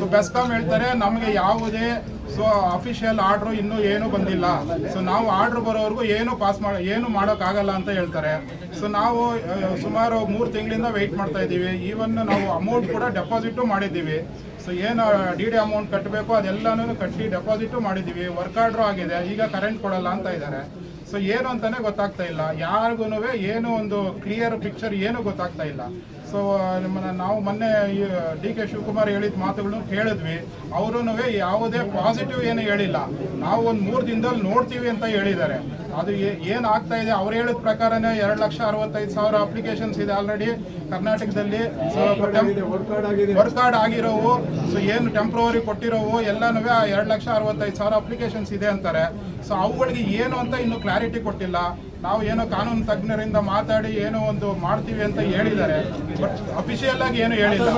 ಸೊ ಬೆಸ್ಕಾಮ್ ಹೇಳ್ತಾರೆ, ನಮಗೆ ಯಾವುದೇ ಸೊ ಅಫಿಷಿಯಲ್ ಆರ್ಡರ್ ಇನ್ನೂ ಏನು ಬಂದಿಲ್ಲ. ಸೊ ನಾವು ಆರ್ಡರ್ ಬರೋವರೆಗೂ ಏನು ಪಾಸ್ ಮಾಡ, ಏನು ಮಾಡೋಕ್ಕಾಗಲ್ಲ ಅಂತ ಹೇಳ್ತಾರೆ. ಸೊ ನಾವು ಸುಮಾರು ಮೂರು ತಿಂಗಳಿಂದ ವೆಯ್ಟ್ ಮಾಡ್ತಾ ಇದ್ದೀವಿ. ಈವನ್ ನಾವು ಅಮೌಂಟ್ ಕೂಡ ಡೆಪಾಸಿಟು ಮಾಡಿದ್ದೀವಿ. ಸೊ ಏನು ಡಿ ಡಿ ಅಮೌಂಟ್ ಕಟ್ಟಬೇಕು ಅದೆಲ್ಲನೂ ಕಟ್ಟಿ ಡೆಪಾಸಿಟು ಮಾಡಿದ್ದೀವಿ. ವರ್ಕ್ ಆರ್ಡರ್ ಆಗಿದೆ, ಈಗ ಕರೆಂಟ್ ಕೊಡಲ್ಲ ಅಂತ ಇದ್ದಾರೆ. ಸೊ ಏನು ಅಂತಾನೆ ಗೊತ್ತಾಗ್ತಾ ಇಲ್ಲ. ಯಾರಿಗೂ ಏನು ಒಂದು ಕ್ಲಿಯರ್ ಪಿಕ್ಚರ್ ಏನು ಗೊತ್ತಾಗ್ತಾ ಇಲ್ಲ. ಸೊ ನಾವು ಮೊನ್ನೆ ಡಿ ಕೆ ಶಿವಕುಮಾರ್ ಹೇಳಿದ ಮಾತುಗಳನ್ನು ಕೇಳಿದ್ವಿ. ಅವರು ಯಾವುದೇ ಪಾಸಿಟಿವ್ ಏನು ಹೇಳಿಲ್ಲ. ನಾವು ಒಂದು ಮೂರು ದಿನದಲ್ಲಿ ನೋಡ್ತೀವಿ ಅಂತ ಹೇಳಿದ್ದಾರೆ. ಅದು ಏನು ಏನ್ ಆಗ್ತಾ ಇದೆ? ಅವ್ರು ಹೇಳಿದ ಪ್ರಕಾರನೇ ಎರಡು ಲಕ್ಷ ಅರವತ್ತೈದು ಸಾವಿರ ಅಪ್ಲಿಕೇಶನ್ಸ್ ಇದೆ ಆಲ್ರೆಡಿ ಕರ್ನಾಟಕದಲ್ಲಿ. ವರ್ಕ್ ಕಾರ್ಡ್ ಆಗಿರೋವು. ಸೊ ಏನು ಟೆಂಪ್ರವರಿ ಕೊಟ್ಟಿರೋವು? ಎಲ್ಲನೂ ಎರಡು ಲಕ್ಷ ಅರವತ್ತೈದು ಸಾವಿರ ಅಪ್ಲಿಕೇಶನ್ಸ್ ಇದೆ ಅಂತಾರೆ. ಸೊ ಅವುಗಳಿಗೆ ಏನು ಅಂತ ಇನ್ನೂ ಕ್ಲಾರಿಟಿ ಕೊಟ್ಟಿಲ್ಲ. ನಾವು ಏನೋ ಕಾನೂನು ತಜ್ಞರಿಂದ ಮಾತಾಡಿ ಏನೋ ಒಂದು ಮಾಡ್ತೀವಿ ಅಂತ ಹೇಳಿದ್ದಾರೆ, ಬಟ್ ಅಫಿಷಿಯಲ್ ಆಗಿ ಏನು ಹೇಳಿಲ್ಲ.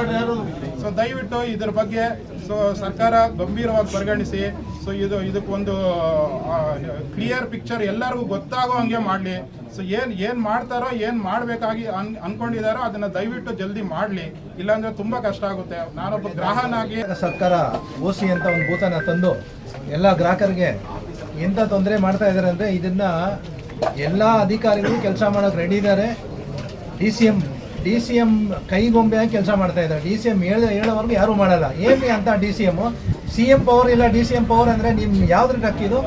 ಸೊ ದಯವಿಟ್ಟು ಇದ್ರ ಬಗ್ಗೆ ಸೊ ಸರ್ಕಾರ ಗಂಭೀರವಾಗಿ ಪರಿಗಣಿಸಿ ಸೊ ಇದು ಇದಕ್ಕೊಂದು ಕ್ಲಿಯರ್ ಪಿಕ್ಚರ್ ಎಲ್ಲರಿಗೂ ಗೊತ್ತಾಗೋ ಹಂಗೆ ಮಾಡಲಿ. ಸೊ ಏನು ಏನು ಮಾಡ್ತಾರೋ, ಏನು ಮಾಡಬೇಕಾಗಿ ಅನ್, ಅನ್ಕೊಂಡಿದಾರೋ ಅದನ್ನು ದಯವಿಟ್ಟು ಜಲ್ದಿ ಮಾಡಲಿ. ಇಲ್ಲಾಂದ್ರೆ ತುಂಬ ಕಷ್ಟ ಆಗುತ್ತೆ. ನಾನೊಬ್ಬ ಗ್ರಾಹಕನಾಗಿ ಸರ್ಕಾರ ಓಸಿ ಅಂತ ಒಂದು ಭೂತನ ತಂದು, ಎಲ್ಲ ಗ್ರಾಹಕರಿಗೆ ಎಂಥ ತೊಂದರೆ ಮಾಡ್ತಾ ಇದ್ದಾರೆ ಅಂದರೆ ಇದನ್ನು ಎಲ್ಲ ಅಧಿಕಾರಿಗಳು ಕೆಲಸ ಮಾಡೋಕೆ ರೆಡಿ ಇದ್ದಾರೆ D C M D C M ಕೈಗೊಂಬೆಯಾಗಿ ಕೆಲಸ ಮಾಡ್ತಾ ಇದ್ದಾರೆ. ಡಿ ಸಿ ಎಂ ಹೇಳ, ಹೇಳೋವರೆಗೂ ಯಾರೂ ಮಾಡಲ್ಲ. ಏನು ಅಂತ D C M C M power ಇಲ್ಲ ಡಿ ಸಿ ಎಂ ಪವರ್ ಅಂದರೆ ನಿಮ್ಮ ಯಾವ್ದ್ರಿಗೆ ಹಾಕಿದ್ದು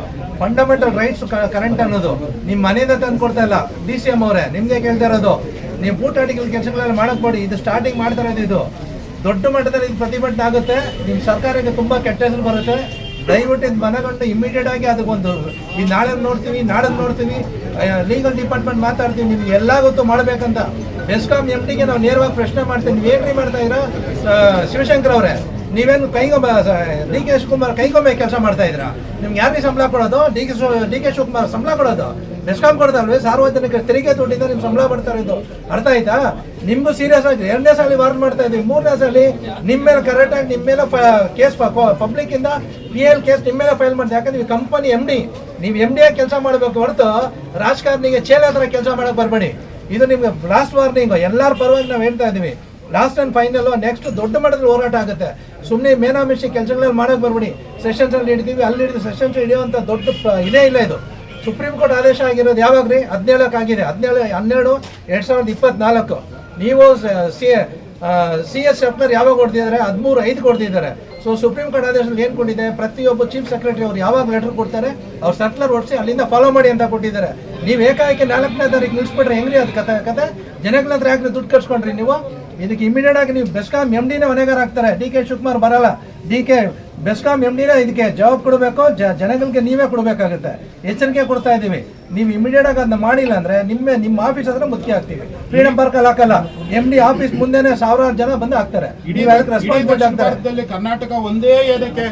ಫಂಡಮೆಂಟಲ್ ರೈಟ್ಸ್ ಕರೆಂಟ್ ಅನ್ನೋದು. ನಿಮ್ಮ ಮನೆಯಿಂದ ತಂದು ಕೊಡ್ತಾ ಇಲ್ಲ. ಡಿ ಸಿ ಎಂ ಅವರೇ, ನಿಮಗೆ ಕೇಳ್ತಾ ಇರೋದು. ನೀವು ಬೂಟಾಟಿಗಳ ಕೆಲಸಗಳೆಲ್ಲ ಮಾಡೋಕ್ಕೆ ಕೊಡಿ ಇದು ಸ್ಟಾರ್ಟಿಂಗ್ ಮಾಡ್ತಾ ಇರೋದು ಇದು. ದೊಡ್ಡ ಮಟ್ಟದಲ್ಲಿ ಇದು ಪ್ರತಿಭಟನೆ ಆಗುತ್ತೆ. ನಿಮ್ಮ ಸರ್ಕಾರಕ್ಕೆ ತುಂಬ ಕೆಟ್ಟ ಹೆಸರು ಬರುತ್ತೆ. ದಯವಿಟ್ಟು ಇದು ಮನಗಂಡು ಇಮಿಡಿಯೇಟ್ ಆಗಿ ಅದಕ್ಕೊಂದು ಈ ನಾಳೆ ನೋಡ್ತೀವಿ ನಾಳೆ ನೋಡ್ತೀವಿ. ಲೀಗಲ್ ಡಿಪಾರ್ಟ್ಮೆಂಟ್ ಮಾತಾಡ್ತೀವಿ ನಿಮ್ಗೆ ಎಲ್ಲ ಗೊತ್ತು ಮಾಡಬೇಕಂತ. ಬೆಸ್ಕಾಂ ಎಂ ಡಿಗೆ ನಾವು ನೇರವಾಗಿ ಪ್ರಶ್ನೆ ಮಾಡ್ತೀವಿ. ನೀವು ಏನ್ರಿ ಮಾಡ್ತಾ ಇರೋ ಶಿವಶಂಕರ್ ಅವರೇ, ನೀವೇನು ಕೈಗೊಂಬ ಡಿ ಕೆ ಶಿವಕುಮಾರ್ ಕೈಗೊಂಬೆ ಕೆಲಸ ಮಾಡ್ತಾ ಇದ್ರ ನಿಮ್ಗೆ ಯಾರಿಗೆ ಸಂಬಳ ಕೊಡೋದು? D K D K Shivakumar ಸಂಬಳ ಕೊಡೋದು? ಬೆಸ್ಕಾಂ ಕೊಡ್ತಾರಲ್ವೇ ಸಾರ್ವಜನಿಕ ತೆರಿಗೆ ದುಡ್ಡಿಂದ ನಿಮ್ಗೆ ಸಂಬಳ ಬರ್ತಾರೆ ಇದು. ಅರ್ಥ ಆಯ್ತಾ? ನಿಮ್ಗೂ ಸೀರಿಯಸ್ ಆಗಿ ಎರಡನೇ ಸಲ ವಾರ್ನ್ ಮಾಡ್ತಾ ಇದ್ದೀವಿ. ಮೂರನೇ ಸಲ ನಿಮ್ಮ ಮೇಲೆ ಕರೆಕ್ಟಾಗಿ ನಿಮ್ಮ ಮೇಲೆ ಕೇಸ್ ಪಬ್ಲಿಕ್ ಇಂದ ಪಿ ಎಲ್ ಕೇಸ್ ನಿಮ್ಮ ಮೇಲೆ ಫೈಲ್ ಮಾಡಿದೆ ಯಾಕಂದ್ರೆ ನೀವು ಕಂಪನಿ ಎಂ ಡಿ ನೀವು ಎಂ ಡಿ ಆಗಿ ಕೆಲಸ ಮಾಡಬೇಕು ಹೊರತು ರಾಜಕಾರಣಿಗೆ ಚೇಲ ಹತ್ರ ಕೆಲಸ ಮಾಡಕ್ ಬರಬೇಡಿ. ಇದು ನಿಮ್ಗೆ ಲಾಸ್ಟ್ ವಾರ್ನಿಂಗ್ ಎಲ್ಲರ ಪರವಾಗಿ ನಾವು ಹೇಳ್ತಾ ಇದೀವಿ ಲಾಸ್ಟ್ ಅಂಡ್ ಫೈನಲ್ ನೆಕ್ಸ್ಟ್ ದೊಡ್ಡ ಮಟ್ಟದಲ್ಲಿ ಹೋರಾಟ ಆಗುತ್ತೆ. ಸುಮ್ಮನೆ ಮೇನಾಮಿಷಿ ಕೆಲಸಗಳಲ್ಲಿ ಮಾಡಕ್ ಬರ್ಬೇಡಿ. ಸೆಷನ್ಸ್ ಅಲ್ಲಿ ಹಿಡಿತೀವಿ ಅಲ್ಲಿ ಹಿಡಿದು ಸೆಷನ್ಸ್ ಹಿಡಿಯುವಂತ ದೊಡ್ಡ ಇದೇ ಇಲ್ಲ ಇದು. ಸುಪ್ರೀಂ ಕೋರ್ಟ್ ಆದೇಶ ಆಗಿರೋದು ಯಾವಾಗ ರೀ ಹದಿನೇಳಕ್ಕೆ ಆಗಿದೆ. ಹದಿನೇಳು, ಹನ್ನೆರಡು, ಎರಡ್ ಸಾವಿರದ ಇಪ್ಪತ್ನಾಲ್ಕು. ನೀವು ಸಿ ಸಿ ಎಸ್ ಎಫ್ನರ್ ಯಾವಾಗ ಕೊಡ್ತಿದ್ದಾರೆ ಹದಿಮೂರು, ಐದು ಕೊಡ್ತಿದ್ದಾರೆ. ಸೊ ಸುಪ್ರೀಂ ಕೋರ್ಟ್ ಆದೇಶದಲ್ಲಿ ಏನು ಕೊಟ್ಟಿದೆ? ಪ್ರತಿಯೊಬ್ಬ ಚೀಫ್ ಸೆಕ್ರೆಟರಿ ಅವ್ರು ಯಾವಾಗ ಲೆಟರ್ ಕೊಡ್ತಾರೆ? ಅವ್ರು ಸರ್ಕ್ಯುಲರ್ ಓಡಿಸಿ ಅಲ್ಲಿಂದ ಫಾಲೋ ಮಾಡಿ ಅಂತ ಕೊಟ್ಟಿದ್ದಾರೆ. ನೀವು ಏಕಾಏಕಿ ನಾಲ್ಕನೇ ತಾರೀಕು ನಿಲ್ಲಿಸ್ಬಿಟ್ರೆ ಹೆಂಗ್ರಿ ಅದು ಕತೆ ಕತೆ ಜನಗಳ ಹತ್ರ ಯಾಕೆ ದುಡ್ಡು ಕಟ್ಸ್ಕೊಂಡ್ರಿ ನೀವು? ಇದಕ್ಕೆ ಇಮಿಡಿಯೇಟ್ ಆಗಿ ನೀವು ಬೆಸ್ಕಾಂ ಎಂ ಡಿನೇ ಹೊಣೆಗಾರ ಆಗ್ತಾರೆ. ಡಿ ಕೆ ಶಿವಕುಮಾರ್ ಬರಲ್ಲ. ಡಿ ಕೆ ಬೆಸ್ಕಾಂ ಎಂ ಡಿನೇ ಇದಕ್ಕೆ ಜವಾಬ್ ಕೊಡಬೇಕು. ಜನಗಳಿಗೆ ನೀವೇ ಕೊಡಬೇಕಾಗುತ್ತೆ. ಎಚ್ಚರಿಕೆ ಕೊಡ್ತಾ ಇದ್ದೀವಿ. ನೀವು ಇಮಿಡಿಯೇಟ್ ಆಗಿ ಅದನ್ನ ಮಾಡಿಲ್ಲ ಅಂದ್ರೆ ನಿಮ್ಮ ನಿಮ್ಮ ಆಫೀಸ್ ಹತ್ರ ಮುಖ್ಯ ಆಗ್ತೀವಿ ಫ್ರೀಡಮ್ ಪಾರ್ಕ್ ಅಲ್ಲಿ ಹಾಕಲ್ಲ. ಎಂ ಡಿ ಆಫೀಸ್ ಮುಂದೆನೆ ಸಾವಿರಾರು ಜನ ಬಂದು ಹಾಕ್ತಾರೆ. ರೆಸ್ಪಾನ್ಸಿಬಿಲಿಟಿ ಆಗ್ತಾರೆ. ಕರ್ನಾಟಕ ಒಂದೇ ಏನಕ್ಕೆ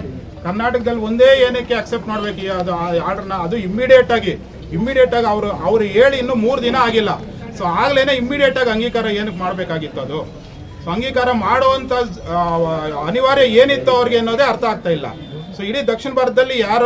ಕರ್ನಾಟಕದಲ್ಲಿ ಒಂದೇ ಏನಕ್ಕೆ ಅಕ್ಸೆಪ್ಟ್ ಮಾಡ್ಬೇಕು? ಅದು ಆರ್ಡರ್ನ ಅದು ಇಮ್ಮಿಡಿಯೇಟ್ ಆಗಿ ಇಮ್ಮಿಡಿಯೇಟ್ ಆಗಿ ಅವರು ಅವ್ರು ಹೇಳಿ ಇನ್ನು ಮೂರು ದಿನ ಆಗಿಲ್ಲ. ಸೊ ಆಗ್ಲೇನೆ ಇಮ್ಮಿಡಿಯೇಟ್ ಆಗಿ ಅಂಗೀಕಾರ ಏನಕ್ಕೆ ಮಾಡಬೇಕಾಗಿತ್ತು ಅದು? ಸೊ ಅಂಗೀಕಾರ ಮಾಡುವಂತ ಅನಿವಾರ್ಯ ಏನಿತ್ತು ಅವ್ರಿಗೆ ಅನ್ನೋದೇ ಅರ್ಥ ಆಗ್ತಾ ಇಲ್ಲ. ಸೊ ಇಡೀ ದಕ್ಷಿಣ ಭಾರತದಲ್ಲಿ ಯಾರೂ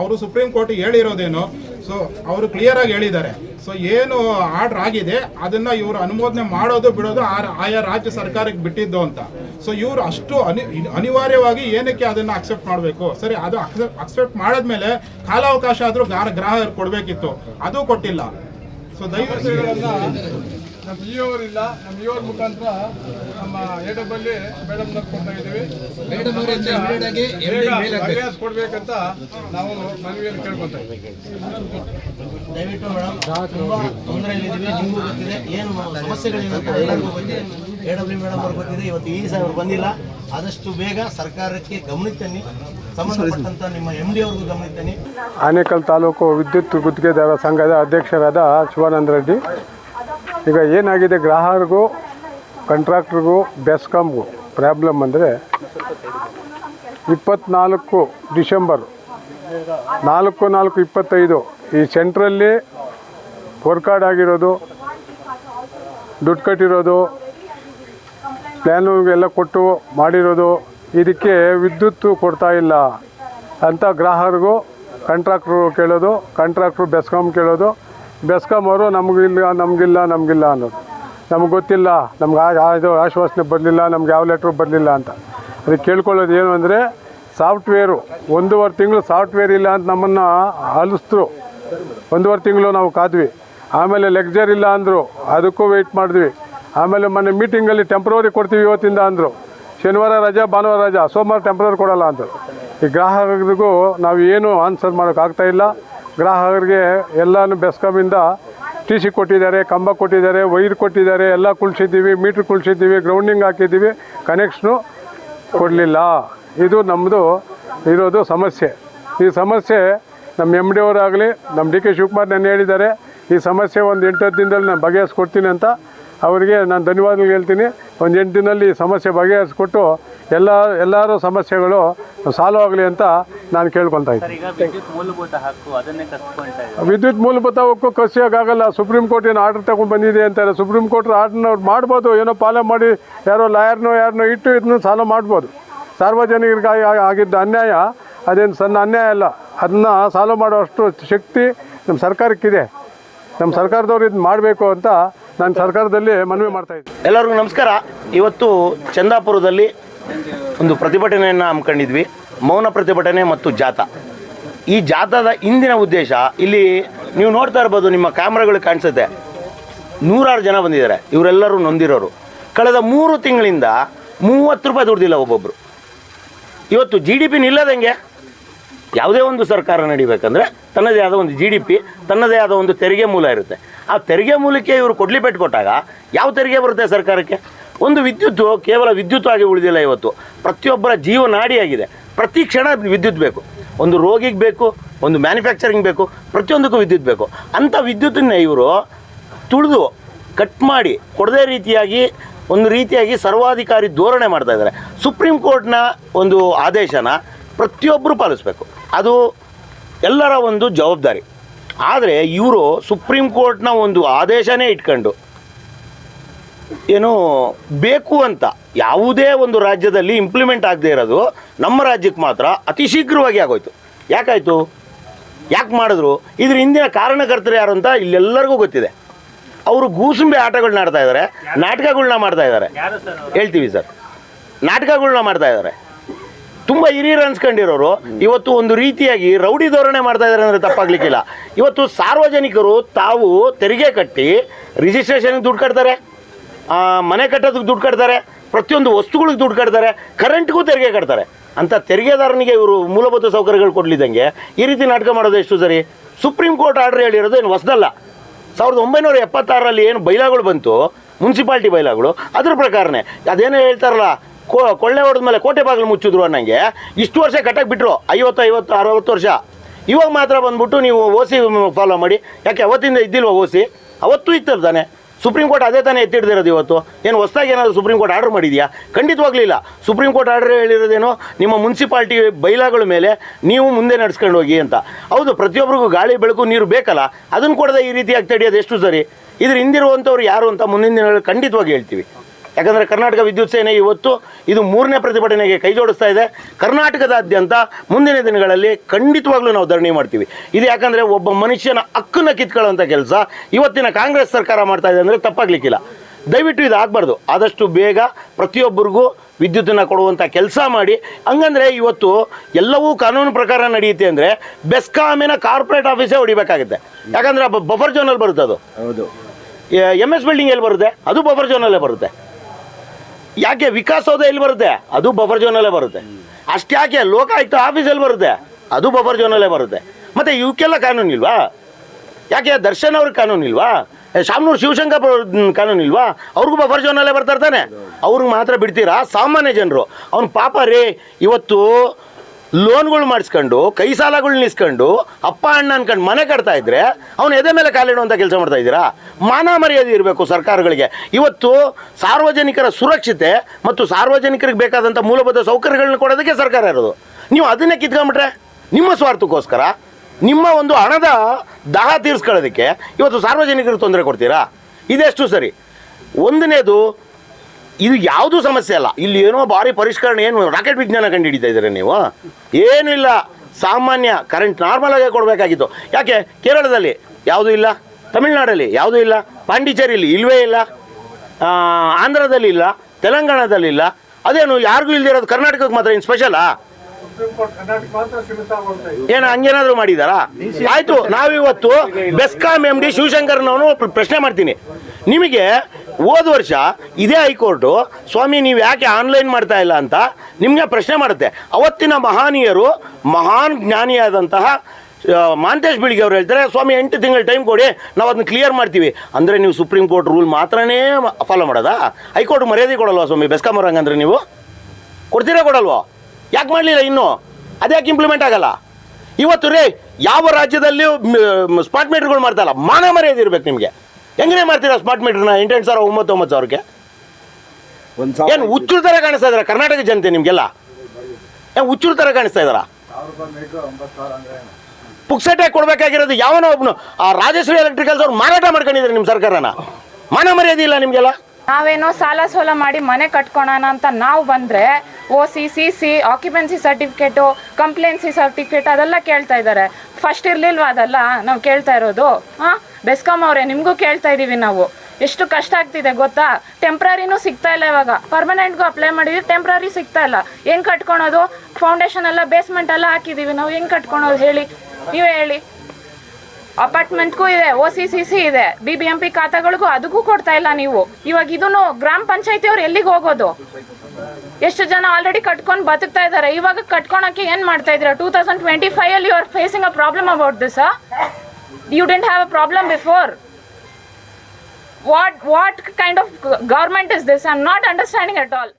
ಅವರು ಸುಪ್ರೀಂ ಕೋರ್ಟ್ ಹೇಳಿರೋದೇನು? ಸೊ ಅವರು ಕ್ಲಿಯರ್ ಆಗಿ ಹೇಳಿದ್ದಾರೆ. ಸೊ ಏನು ಆರ್ಡರ್ ಆಗಿದೆ, ಅದನ್ನ ಇವರು ಅನುಮೋದನೆ ಮಾಡೋದು ಬಿಡೋದು ಆಯಾ ರಾಜ್ಯ ಸರ್ಕಾರಕ್ಕೆ ಬಿಟ್ಟಿದ್ದು ಅಂತ. ಸೊ ಇವರು ಅಷ್ಟು ಅನಿ, ಅನಿವಾರ್ಯವಾಗಿ ಏನಕ್ಕೆ ಅದನ್ನ ಅಕ್ಸೆಪ್ಟ್ ಮಾಡಬೇಕು? ಸರಿ, ಅದು ಅಕ್ಸೆಪ್ಟ್ ಮಾಡಿದ್ಮೇಲೆ ಕಾಲಾವಕಾಶ ಆದ್ರೂ ಗ್ರಾಹ ಗ್ರಾಹಕರು ಕೊಡಬೇಕಿತ್ತು. ಅದು ಕೊಟ್ಟಿಲ್ಲ. ಸೊ ದಯವಿಟ್ಟು ಸಮಸ್ಯೆಗಳನ್ನ ನಮ್ಮ ಇ ಅವರಿಲ್ಲ ನಮ್ಮ ಇ ಅವ್ರ ಮುಖಾಂತರ ನಮ್ಮ ಎಡಬಲ್ಲಿ ಮೇಡಮ್ ಕೊಡ್ತಾ ಇದ್ದೀವಿ. ಅಭ್ಯಾಸ ಕೊಡ್ಬೇಕಂತ ನಾವು ಮನವಿಯಲ್ಲಿ ಕೇಳ್ಕೊತಾ ಇದ್ದೀವಿ. ದಯವಿಟ್ಟು ಮೇಡಮ್ ತೊಂದರೆ ತೊಂದರೆಯಲ್ಲಿದ್ದೀವಿ ನಿಮಗೂ ಗೊತ್ತಿದೆ ಏನು ಎಲ್ಲರಿಗೂ ಗೊತ್ತಿದೆ. ಎ ಡಬ್ಲ್ಯೂ ಮೇಡಮ್ ಅವ್ರು ಗೊತ್ತಿದೆ ಇವತ್ತು ಈ ಸಾವಿರ ಬಂದಿಲ್ಲ. ಆದಷ್ಟು ಬೇಗ ಸರ್ಕಾರಕ್ಕೆ ಗಮನಕ್ಕೆ ತನ್ನಿ. ಆನೇಕಲ್ ತಾಲೂಕು ವಿದ್ಯುತ್ ಗುತ್ತಿಗೆದಾರ ಸಂಘದ ಅಧ್ಯಕ್ಷರಾದ ಶಿವಾನಂದ ರೆಡ್ಡಿ. ಈಗ ಏನಾಗಿದೆ ಗ್ರಾಹಕರಿಗೂ ಕಾಂಟ್ರಾಕ್ಟ್ರಿಗೂ ಬೆಸ್ಕಾಮ್ಗೂ ಪ್ರಾಬ್ಲಮ್ ಅಂದರೆ ಇಪ್ಪತ್ನಾಲ್ಕು ಡಿಸೆಂಬರ್, ನಾಲ್ಕು ನಾಲ್ಕು ಇಪ್ಪತ್ತೈದು ಈ ಸೆಂಟ್ರಲ್ಲಿ ವರ್ಕಾರ್ಡ್ ಆಗಿರೋದು, ದುಡ್ಡು ಕಟ್ಟಿರೋದು ಪ್ಲ್ಯಾನು ಎಲ್ಲ ಕೊಟ್ಟು ಮಾಡಿರೋದು ಇದಕ್ಕೆ ವಿದ್ಯುತ್ತು ಕೊಡ್ತಾ ಇಲ್ಲ ಅಂತ ಗ್ರಾಹಕರಿಗೂ ಕಾಂಟ್ರಾಕ್ಟ್ರು ಕೇಳೋದು ಕಾಂಟ್ರಾಕ್ಟ್ರು ಬೆಸ್ಕಾಮ್ ಕೇಳೋದು. ಬೆಸ್ಕಾಮ್ ಅವರು ನಮಗಿಲ್ಲ ನಮಗಿಲ್ಲ ನಮಗಿಲ್ಲ ಅನ್ನೋದು. ನಮ್ಗೆ ಗೊತ್ತಿಲ್ಲ, ನಮ್ಗೆ ಆ- ಇದು ಆಶ್ವಾಸನೆ ಬರಲಿಲ್ಲ, ನಮ್ಗೆ ಯಾವ ಲೆಟ್ರು ಬರಲಿಲ್ಲ ಅಂತ. ಅದಕ್ಕೆ ಕೇಳ್ಕೊಳ್ಳೋದು ಏನು ಅಂದರೆ ಸಾಫ್ಟ್ವೇರು ಒಂದೂವರೆ ತಿಂಗಳು ಸಾಫ್ಟ್ವೇರ್ ಇಲ್ಲ ಅಂತ ನಮ್ಮನ್ನು ಅಲಿಸಿದ್ರು ಒಂದೂವರೆ ತಿಂಗಳು ನಾವು ಕಾದ್ವಿ. ಆಮೇಲೆ ಲೆಕ್ಚರ್ ಇಲ್ಲ ಅಂದರು, ಅದಕ್ಕೂ ವೆಯ್ಟ್ ಮಾಡಿದ್ವಿ. ಆಮೇಲೆ ಮೊನ್ನೆ ಮೀಟಿಂಗಲ್ಲಿ ಟೆಂಪ್ರವರಿ ಕೊಡ್ತೀವಿ ಇವತ್ತಿಂದ ಅಂದರು. ಶನಿವಾರ ರಜಾ, ಭಾನುವಾರ ರಜಾ, ಸೋಮವಾರ ಟೆಂಪ್ರವರಿ ಕೊಡಲ್ಲ ಅಂತ. ಈ ಗ್ರಾಹಕರಿಗೂ ನಾವು ಏನು ಆನ್ಸರ್ ಮಾಡೋಕ್ಕಾಗ್ತಾ ಇಲ್ಲ. ಗ್ರಾಹಕರಿಗೆ ಎಲ್ಲನೂ ಬೆಸ್ಕಾಮಿಂದ ಟಿ ಸಿ ಕೊಟ್ಟಿದ್ದಾರೆ, ಕಂಬ ಕೊಟ್ಟಿದ್ದಾರೆ ವೈರ್ ಕೊಟ್ಟಿದ್ದಾರೆ, ಎಲ್ಲ ಕುಳ್ಸಿದ್ದೀವಿ ಮೀಟ್ರ್ ಕುಳ್ಸಿದ್ದೀವಿ ಗ್ರೌಂಡಿಂಗ್ ಹಾಕಿದ್ದೀವಿ ಕನೆಕ್ಷನು ಕೊಡಲಿಲ್ಲ. ಇದು ನಮ್ಮದು ಇರೋದು ಸಮಸ್ಯೆ. ಈ ಸಮಸ್ಯೆ ನಮ್ಮ ಎಂ ಡಿ ಅವರಾಗಲಿ ನಮ್ಮ ಡಿ ಕೆ ಶಿವಕುಮಾರ್ ನನ್ನ ಹೇಳಿದ್ದಾರೆ, ಈ ಸಮಸ್ಯೆ ಒಂದು ಎಂಟು ಹತ್ತು ದಿನದಲ್ಲಿ ನಾನು ಬಗೆಹರಿಸ್ಕೊಡ್ತೀನಿ ಅಂತ. ಅವರಿಗೆ ನಾನು ಧನ್ಯವಾದಗಳು ಹೇಳ್ತೀನಿ. ಒಂದು ಎಂಟು ದಿನದಲ್ಲಿ ಸಮಸ್ಯೆ ಬಗೆಹರಿಸ್ಕೊಟ್ಟು ಎಲ್ಲ ಎಲ್ಲರೂ ಸಮಸ್ಯೆಗಳು ಸಾಲ್ವ್ ಆಗಲಿ ಅಂತ ನಾನು ಕೇಳ್ಕೊತಾ ಇದ್ದೀನಿ. ವಿದ್ಯುತ್ ಮೂಲಭೂತ ಹಕ್ಕು ಕಸಿಯೋಕ್ಕಾಗಲ್ಲ. ಸುಪ್ರೀಂ ಕೋರ್ಟ್ ಏನು ಆರ್ಡರ್ ತಗೊಂಡು ಬಂದಿದೆ ಅಂತಾರೆ ಸುಪ್ರೀಂ ಕೋರ್ಟ್ ಆರ್ಡರ್ನ ಅವ್ರು ಮಾಡ್ಬೋದು. ಏನೋ ಪಾಲನೆ ಮಾಡಿ ಯಾರೋ ಲಾಯರ್ನೋ ಯಾರನ್ನೋ ಇಟ್ಟು ಇದನ್ನು ಸಾಲ ಮಾಡ್ಬೋದು. ಸಾರ್ವಜನಿಕರಿಗಾಗಿ ಆಗಿದ್ದ ಅನ್ಯಾಯ ಅದೇನು ಸಣ್ಣ ಅನ್ಯಾಯ ಅಲ್ಲ. ಅದನ್ನ ಸಾಲ್ವ್ ಅಷ್ಟು ಶಕ್ತಿ ನಮ್ಮ ಸರ್ಕಾರಕ್ಕಿದೆ. ನಮ್ಮ ಸರ್ಕಾರದವ್ರು ಇದು ಮಾಡಬೇಕು ಅಂತ ನಾನು ಸರ್ಕಾರದಲ್ಲಿ ಮನವಿ ಮಾಡ್ತಾ ಇದ್ದೀನಿ. ಎಲ್ಲರಿಗೂ ನಮಸ್ಕಾರ. ಇವತ್ತು ಚಂದಾಪುರದಲ್ಲಿ ಒಂದು ಪ್ರತಿಭಟನೆಯನ್ನು ಹಮ್ಮಿಕೊಂಡಿದ್ವಿ. ಮೌನ ಪ್ರತಿಭಟನೆ ಮತ್ತು ಜಾಥಾ. ಈ ಜಾಥಾದ ಇಂದಿನ ಉದ್ದೇಶ, ಇಲ್ಲಿ ನೀವು ನೋಡ್ತಾ ಇರ್ಬೋದು, ನಿಮ್ಮ ಕ್ಯಾಮ್ರಾಗಳು ಕಾಣಿಸುತ್ತೆ. ನೂರಾರು ಜನ ಬಂದಿದ್ದಾರೆ. ಇವರೆಲ್ಲರೂ ನೊಂದಿರೋರು. ಕಳೆದ ಮೂರು ತಿಂಗಳಿಂದ ಮೂವತ್ತು ರೂಪಾಯಿ ದುಡ್ದಿಲ್ಲ ಒಬ್ಬೊಬ್ಬರು ಇವತ್ತು ಜಿ ಡಿ ಪಿ ನಿಲ್ಲದಂಗೆ ಯಾವುದೇ ಒಂದು ಸರ್ಕಾರ ನಡಿಬೇಕಂದ್ರೆ ತನ್ನದೇ ಆದ ಒಂದು ಜಿ ಡಿ ಪಿ ತನ್ನದೇ ಆದ ಒಂದು ತೆರಿಗೆ ಮೂಲ ಇರುತ್ತೆ. ಆ ತೆರಿಗೆ ಮೂಲಕ್ಕೆ ಇವರು ಕೊಡ್ಲಿ ಪೆಟ್ಟು ಕೊಟ್ಟಾಗ ಯಾವ ತೆರಿಗೆ ಬರುತ್ತೆ ಸರ್ಕಾರಕ್ಕೆ? ಒಂದು ವಿದ್ಯುತ್ತು ಕೇವಲ ವಿದ್ಯುತ್ ಆಗಿ ಉಳಿದಿಲ್ಲ ಇವತ್ತು. ಪ್ರತಿಯೊಬ್ಬರ ಜೀವನಾಡಿಯಾಗಿದೆ ಪ್ರತಿ ಕ್ಷಣ ವಿದ್ಯುತ್ ಬೇಕು. ಒಂದು ರೋಗಿಗೆ ಬೇಕು, ಒಂದು ಮ್ಯಾನುಫ್ಯಾಕ್ಚರಿಂಗ್ ಬೇಕು, ಪ್ರತಿಯೊಂದಕ್ಕೂ ವಿದ್ಯುತ್ ಬೇಕು. ಅಂಥ ವಿದ್ಯುತ್ತನ್ನೇ ಇವರು ತುಳಿದು ಕಟ್ ಮಾಡಿ ಕೊಡದೇ ರೀತಿಯಾಗಿ, ಒಂದು ರೀತಿಯಾಗಿ ಸರ್ವಾಧಿಕಾರಿ ಧೋರಣೆ ಮಾಡ್ತಾ ಇದ್ದಾರೆ. ಸುಪ್ರೀಂ ಕೋರ್ಟ್ನ ಒಂದು ಆದೇಶನ ಪ್ರತಿಯೊಬ್ಬರು ಪಾಲಿಸಬೇಕು. ಅದು ಎಲ್ಲರ ಒಂದು ಜವಾಬ್ದಾರಿ. ಆದರೆ ಇವರು ಸುಪ್ರೀಂ ಕೋರ್ಟ್ನ ಒಂದು ಆದೇಶನೇ ಇಟ್ಕೊಂಡು ಏನು ಬೇಕು ಅಂತ ಯಾವುದೇ ಒಂದು ರಾಜ್ಯದಲ್ಲಿ ಇಂಪ್ಲಿಮೆಂಟ್ ಆಗದೆ ಇರೋದು ನಮ್ಮ ರಾಜ್ಯಕ್ಕೆ ಮಾತ್ರ ಅತಿ ಶೀಘ್ರವಾಗಿ ಆಗೋಯ್ತು. ಯಾಕಾಯಿತು? ಯಾಕೆ ಮಾಡಿದ್ರು? ಇದ್ರ ಹಿಂದಿನ ಕಾರಣಕರ್ತರು ಯಾರು ಅಂತ ಇಲ್ಲೆಲ್ಲರಿಗೂ ಗೊತ್ತಿದೆ. ಅವರು ಗೂಸುಂಬೆ ಆಟಗಳನ್ನ ಆಡ್ತಾ ಇದ್ದಾರೆ ನಾಟಕಗಳನ್ನ ಮಾಡ್ತಾ ಇದ್ದಾರೆ ಹೇಳ್ತೀವಿ ಸರ್. ನಾಟಕಗಳನ್ನ ಮಾಡ್ತಾ ಇದ್ದಾರೆ ತುಂಬ ಹಿರಿಯರು ಅನ್ಸ್ಕೊಂಡಿರೋರು. ಇವತ್ತು ಒಂದು ರೀತಿಯಾಗಿ ರೌಡಿ ಧೋರಣೆ ಮಾಡ್ತಾ ಇದ್ದಾರೆ ಅಂದರೆ ತಪ್ಪಾಗ್ಲಿಕ್ಕಿಲ್ಲ. ಇವತ್ತು ಸಾರ್ವಜನಿಕರು ತಾವು ತೆರಿಗೆ ಕಟ್ಟಿ ರಿಜಿಸ್ಟ್ರೇಷನ್ ದುಡ್ಡು ಕಟ್ತಾರೆ. ಮನೆ ಕಟ್ಟೋದಕ್ಕೆ ದುಡ್ಡು ಕಟ್ತಾರೆ. ಪ್ರತಿಯೊಂದು ವಸ್ತುಗಳಿಗೆ ದುಡ್ಡು ಕಟ್ತಾರೆ. ಕರೆಂಟ್ಗೂ ತೆರಿಗೆ ಕಟ್ತಾರೆ. ಅಂತ ತೆರಿಗೆದಾರನಿಗೆ ಇವರು ಮೂಲಭೂತ ಸೌಕರ್ಯಗಳು ಕೊಡ್ಲಿದ್ದಂಗೆ ಈ ರೀತಿ ನಾಟಕ ಮಾಡೋದು ಎಷ್ಟು ಸರಿ? ಸುಪ್ರೀಂ ಕೋರ್ಟ್ ಆರ್ಡರ್ ಹೇಳಿರೋದು ಏನು ಹೊಸದಲ್ಲ. ಸಾವಿರದ ಒಂಬೈನೂರ ಎಪ್ಪತ್ತಾರರಲ್ಲಿ ಏನು ಬೈಲಾಗಳು ಬಂತು ಮುನ್ಸಿಪಾಲ್ಟಿ ಬೈಲಾಗಳು, ಅದ್ರ ಪ್ರಕಾರನೇ. ಅದೇನೋ ಹೇಳ್ತಾರಲ್ಲ ಕೊ ಕೊಳ್ಳೆ ಹೊಡೆದ ಮೇಲೆ ಕೋಟೆ ಬಾಗಿಲು ಮುಚ್ಚಿದ್ರು ಅನ್ನಂಗೆ. ಇಷ್ಟು ವರ್ಷ ಕಟ್ಟಕ್ಕೆ ಬಿಟ್ಟರು ಐವತ್ತು ಐವತ್ತು, ಅರವತ್ತು ವರ್ಷ. ಇವಾಗ ಮಾತ್ರ ಬಂದ್ಬಿಟ್ಟು ನೀವು ಓಸಿ ಫಾಲೋ ಮಾಡಿ. ಯಾಕೆ, ಅವತ್ತಿಂದ ಇದ್ದಿಲ್ವ ಓಸಿ? ಅವತ್ತು ಅವತ್ತೂ ಇತ್ತಲ್ಲ ತಾನೆ. ಸುಪ್ರೀಂ ಕೋರ್ಟ್ ಅದೇ ತಾನೇ ಎತ್ತಿಡ್ದಿರೋದು ಇವತ್ತು. ಏನು ಹೊಸದಾಗಿ ಏನಾದರೂ ಸುಪ್ರೀಂ ಕೋರ್ಟ್ ಆರ್ಡರ್ ಮಾಡಿದೆಯಾ? ಖಂಡಿತವಾಗ್ಲಿಲ್ಲ. ಸುಪ್ರೀಂ ಕೋರ್ಟ್ ಆರ್ಡರ್ ಹೇಳಿರೋದೇನು? ನಿಮ್ಮ ಮುನ್ಸಿಪಾಲ್ಟಿ ಬೈಲಾಗಳ ಮೇಲೆ ನೀವು ಮುಂದೆ ನಡೆಸ್ಕೊಂಡು ಹೋಗಿ ಅಂತ. ಹೌದು ಪ್ರತಿಯೊಬ್ಬರಿಗೂ ಗಾಳಿ, ಬೆಳಕು, ನೀರು ಬೇಕಲ್ಲ? ಅದನ್ನು ಕೊಡದೆ ಈ ರೀತಿಯಾಗಿ ತಡೆಯೋದು ಎಷ್ಟು ಸರಿ? ಇದ್ರ ಹಿಂದಿರುವಂಥವ್ರು ಯಾರು ಅಂತ ಮುಂದಿನ ದಿನಗಳಲ್ಲಿ ಖಂಡಿತವಾಗಿ ಹೇಳ್ತೀವಿ. ಯಾಕಂದರೆ ಕರ್ನಾಟಕ ವಿದ್ಯುತ್ ಸೇನೆ ಇವತ್ತು ಇದು ಮೂರನೇ ಪ್ರತಿಭಟನೆಗೆ ಕೈ ಜೋಡಿಸ್ತಾ ಇದೆ. ಕರ್ನಾಟಕದಾದ್ಯಂತ ಮುಂದಿನ ದಿನಗಳಲ್ಲಿ ಖಂಡಿತವಾಗ್ಲೂ ನಾವು ಧರಣಿ ಮಾಡ್ತೀವಿ. ಇದು ಯಾಕಂದರೆ ಒಬ್ಬ ಮನುಷ್ಯನ ಹಕ್ಕನ್ನ ಕಿತ್ಕೊಳ್ಳೋಂಥ ಕೆಲಸ. ಇವತ್ತಿನ ಕಾಂಗ್ರೆಸ್ ಸರ್ಕಾರ ಮಾಡ್ತಾ ಇದೆ ಅಂದರೆ ತಪ್ಪಾಗ್ಲಿಕ್ಕಿಲ್ಲ. ದಯವಿಟ್ಟು ಇದು ಆಗಬಾರ್ದು. ಆದಷ್ಟು ಬೇಗ ಪ್ರತಿಯೊಬ್ಬರಿಗೂ ವಿದ್ಯುತ್ತನ್ನು ಕೊಡುವಂಥ ಕೆಲಸ ಮಾಡಿ. ಹಂಗಂದ್ರೆ ಇವತ್ತು ಎಲ್ಲವೂ ಕಾನೂನು ಪ್ರಕಾರ ನಡೆಯುತ್ತೆ ಅಂದರೆ ಬೆಸ್ಕಾಮಿನ ಕಾರ್ಪೊರೇಟ್ ಆಫೀಸೇ ಹೊಡಿಬೇಕಾಗುತ್ತೆ. ಯಾಕಂದರೆ ಬಫರ್ ಜೋನಲ್ಲಿ ಬರುತ್ತೆ ಅದು. ಹೌದು. ಎಂ ಎಸ್ ಬಿಲ್ಡಿಂಗ್ ಎಲ್ಲಿ ಬರುತ್ತೆ? ಅದು ಬಫರ್ ಜೋನಲ್ಲೇ ಬರುತ್ತೆ. ಯಾಕೆ ವಿಕಾಸೌಧ ಎಲ್ಲಿ ಬರುತ್ತೆ? ಅದು ಬಫರ್ ಜೋನಲ್ಲೇ ಬರುತ್ತೆ. ಅಷ್ಟ್ಯಾಕೆ ಲೋಕಾಯುಕ್ತ ಆಫೀಸ್ ಎಲ್ಲಿ ಬರುತ್ತೆ. ಅದು ಬಫರ್ ಜೋನಲ್ಲೇ ಬರುತ್ತೆ. ಮತ್ತೆ ಇವಕ್ಕೆಲ್ಲ ಕಾನೂನು ಇಲ್ವಾ? ಯಾಕೆ ದರ್ಶನ್ ಅವ್ರಿಗೆ ಕಾನೂನು ಇಲ್ವಾ? ಏ, ಶಾಮನೂರು ಶಿವಶಂಕರ್ ಕಾನೂನಿಲ್ವಾ ಅವ್ರಿಗೂ ಬಫರ್ ಜೋನಲ್ಲೇ ಬರ್ತಾ ಇರ್ತಾನೆ. ಅವ್ರಿಗೆ ಮಾತ್ರ ಬಿಡ್ತೀರಾ? ಸಾಮಾನ್ಯ ಜನರು. ಅವ್ನ ಪಾಪ ರೀ ಇವತ್ತು ಲೋನ್ಗಳು ಮಾಡಿಸ್ಕೊಂಡು, ಕೈ ಸಾಲಗಳನ್ನ ಇಸ್ಕೊಂಡು ಅಪ್ಪ, ಅಣ್ಣ ಅನ್ಕೊಂಡು ಮನೆ ಕಟ್ತಾ ಇದ್ರೆ ಅವ್ನು ಎದೆ ಮೇಲೆ ಕಾಲಿಡುವಂಥ ಕೆಲಸ ಮಾಡ್ತಾ ಇದ್ದೀರಾ? ಮಾನ ಮರ್ಯಾದೆ ಇರಬೇಕು ಸರ್ಕಾರಗಳಿಗೆ. ಇವತ್ತು ಸಾರ್ವಜನಿಕರ ಸುರಕ್ಷತೆ ಮತ್ತು ಸಾರ್ವಜನಿಕರಿಗೆ ಬೇಕಾದಂಥ ಮೂಲಭೂತ ಸೌಕರ್ಯಗಳನ್ನ ಕೊಡೋದಕ್ಕೆ ಸರ್ಕಾರ ಇರೋದು. ನೀವು ಅದನ್ನೇ ಕಿತ್ಕೊಂಡ್ಬಿಟ್ರೆ ನಿಮ್ಮ ಸ್ವಾರ್ಥಕ್ಕೋಸ್ಕರ ನಿಮ್ಮ ಒಂದು ಹಣದ ದಾಹ ತೀರಿಸ್ಕೊಳ್ಳೋದಕ್ಕೆ ಇವತ್ತು ಸಾರ್ವಜನಿಕರಿಗೆ ತೊಂದರೆ ಕೊಡ್ತೀರಾ? ಇದೆಷ್ಟು ಸರಿ? ಒಂದನೇದು ಇದು ಯಾವುದೂ ಸಮಸ್ಯೆ ಅಲ್ಲ. ಇಲ್ಲಿ ಏನೋ ಭಾರಿ ಪರಿಷ್ಕರಣೆ, ಏನು ರಾಕೆಟ್ ವಿಜ್ಞಾನ ಕಂಡುಹಿಡಿತಾ ಇದ್ದೀರಾ ನೀವು? ಏನಿಲ್ಲ, ಸಾಮಾನ್ಯ ಕರೆಂಟ್ ನಾರ್ಮಲ್ ಆಗಿ ಕೊಡಬೇಕಾಗಿತ್ತು. ಯಾಕೆ? ಕೇರಳದಲ್ಲಿ ಯಾವುದೂ ಇಲ್ಲ? ತಮಿಳ್ನಾಡಲ್ಲಿ ಯಾವುದೂ ಇಲ್ಲ? ಪಾಂಡಿಚೇರಿಯಲ್ಲಿ ಇಲ್ವೇ ಇಲ್ಲ? ಆಂಧ್ರದಲ್ಲಿ ಇಲ್ಲ? ತೆಲಂಗಾಣದಲ್ಲಿ ಇಲ್ಲ? ಅದೇನು, ಯಾರಿಗೂ ಇಲ್ದಿರೋದು ಕರ್ನಾಟಕಕ್ಕೆ ಮಾತ್ರ ಏನು ಸ್ಪೆಷಲಾ ಏನು, ಹಂಗೇನಾದ್ರು ಮಾಡಿದಾರಾ? ಆಯ್ತು, ನಾವಿವತ್ತು ಬೆಸ್ಕಾಂ ಎಂ ಡಿ ಶಿವಶಂಕರ್ನವನು ಪ್ರಶ್ನೆ ಮಾಡ್ತೀನಿ. ನಿಮಗೆ ಹೋದ ವರ್ಷ ಇದೇ ಹೈಕೋರ್ಟು, ಸ್ವಾಮಿ ನೀವು ಯಾಕೆ ಆನ್ಲೈನ್ ಮಾಡ್ತಾ ಇಲ್ಲ ಅಂತ ನಿಮಗೆ ಪ್ರಶ್ನೆ ಮಾಡುತ್ತೆ. ಅವತ್ತಿನ ಮಹಾನೀಯರು, ಮಹಾನ್ ಜ್ಞಾನಿಯಾದಂತಹ ಮಾಂತೇಶ್ ಬಿಳಿಗೆ ಅವರು ಹೇಳ್ತಾರೆ, ಸ್ವಾಮಿ, ಎಂಟು ತಿಂಗಳು ಟೈಮ್ ಕೊಡಿ ನಾವು ಅದನ್ನ ಕ್ಲಿಯರ್ ಮಾಡ್ತೀವಿ. ಅಂದರೆ ನೀವು ಸುಪ್ರೀಂ ಕೋರ್ಟ್ ರೂಲ್ ಮಾತ್ರನೇ ಫಾಲೋ ಮಾಡೋದಾ? ಹೈಕೋರ್ಟ್ ಮರ್ಯಾದೆ ಕೊಡಲ್ವಾ ಸ್ವಾಮಿ? ಬೆಸ್ಕಾಂ ಅವ್ರು ಹಂಗಂದ್ರೆ ನೀವು? ಕೊಡ್ತೀರಾ ಕೊಡಲ್ವೋ? ಯಾಕೆ ಮಾಡಲಿಲ್ಲ ಇನ್ನೂ? ಅದ್ಯಾಕೆ ಇಂಪ್ಲಿಮೆಂಟ್ ಆಗಲ್ಲ? ಇವತ್ತು ರೀ, ಯಾವ ರಾಜ್ಯದಲ್ಲಿಯೂ ಸ್ಪಾಟ್ ಮೀಟರ್ಗಳು ಮಾಡ್ತಾ ಇಲ್ಲ. ಮಾನ ಮರ್ಯಾದೆ ಇರಬೇಕು ನಿಮಗೆ. ಹೆಂಗನೇ ಮಾಡ್ತೀರಾ ಸ್ಮಾರ್ಟ್ ಮೀಟರ್ನ ಎಂಟೆಂಟು ಸಾವಿರ ಒಂಬತ್ತು ಒಂಬತ್ತು ಸಾವಿರಕ್ಕೆ? ಒಂದು ಏನು ಹುಚ್ಚುರ ಥರ ಕಾಣಿಸ್ತಾ ಇದ್ದಾರೆ ಕರ್ನಾಟಕ ಜನತೆ ನಿಮಗೆಲ್ಲ? ಏನು ಹುಚ್ಚುರ ಥರ ಕಾಣಿಸ್ತಾ ಇದ್ದಾರಾ ಪುಕ್ಸಟೆ ಕೊಡ್ಬೇಕಾಗಿರೋದು ಯಾವನೋ ಒಬ್ಬನು ಆ ರಾಜೇಶ್ವರಿ ಎಲೆಕ್ಟ್ರಿಕಲ್ಸ್ ಅವ್ರು ಮಾರಾಟ ಮಾಡ್ಕೊಂಡಿದ್ದಾರೆ ನಿಮ್ಮ ಸರ್ಕಾರನ. ಮಾನ ಮರ್ಯಾದೆ ಇಲ್ಲ ನಿಮಗೆಲ್ಲ? ನಾವೇನೋ ಸಾಲ ಸೋಲ ಮಾಡಿ ಮನೆ ಕಟ್ಕೊಳೋಣ ಅಂತ ನಾವು ಬಂದ್ರೆ O C C C occupancy certificate compliancy certificate ಅದೆಲ್ಲ ಕೇಳ್ತಾ ಇದ್ದಾರೆ. ಫಸ್ಟ್ ಇರಲಿಲ್ವಾ ಅದೆಲ್ಲ? ನಾವು ಕೇಳ್ತಾ ಇರೋದು. ಹಾಂ? ಬೆಸ್ಕಾಂ ಅವರೇ, ನಿಮಗೂ ಕೇಳ್ತಾ ಇದ್ದೀವಿ ನಾವು. ಎಷ್ಟು ಕಷ್ಟ ಆಗ್ತಿದೆ ಗೊತ್ತಾ? ಟೆಂಪ್ರರಿನೂ ಸಿಗ್ತಾ ಇಲ್ಲ ಇವಾಗ. ಪರ್ಮನೆಂಟ್ಗೂ ಅಪ್ಲೈ ಮಾಡಿದ್ವಿ ಟೆಂಪ್ರರಿ ಸಿಗ್ತಾ ಇಲ್ಲ. ಹೆಂಗ್ ಕಟ್ಕೊಳೋದು? ಫೌಂಡೇಶನ್ ಎಲ್ಲ ಬೇಸ್ಮೆಂಟ್ ಎಲ್ಲ ಹಾಕಿದೀವಿ ನಾವು. ಹೆಂಗ್ ಕಟ್ಕೊಳೋದು ಹೇಳಿ? ನೀವೇ ಹೇಳಿ. ಅಪಾರ್ಟ್ಮೆಂಟ್ಗೂ ಇದೆ ಓ ಸಿ ಸಿ ಸಿ ಇದೆ. ಬಿ ಬಿ ಎಂ ಪಿ ಖಾತಾಗಳಿಗೂ ಅದಕ್ಕೂ ಕೊಡ್ತಾ ಇಲ್ಲ ನೀವು. ಇವಾಗ ಇದನ್ನು ಗ್ರಾಮ ಪಂಚಾಯತಿ ಅವ್ರು ಎಲ್ಲಿಗೆ ಹೋಗೋದು? ಎಷ್ಟು ಜನ ಆಲ್ರೆಡಿ ಕಟ್ಕೊಂಡು ಬದುಕ್ತಾ ಇದ್ದಾರೆ? ಇವಾಗ ಕಟ್ಕೊಳಕ್ಕೆ ಏನು ಮಾಡ್ತಾ ಇದ್ದೀರಾ? ಟೂ ತೌಸಂಡ್ ಟ್ವೆಂಟಿ ಫೈವ್ ಅಲ್ಲಿ you are facing a problem about this You didn't have a problem before. What, what kind of government is this? I'm not understanding at all.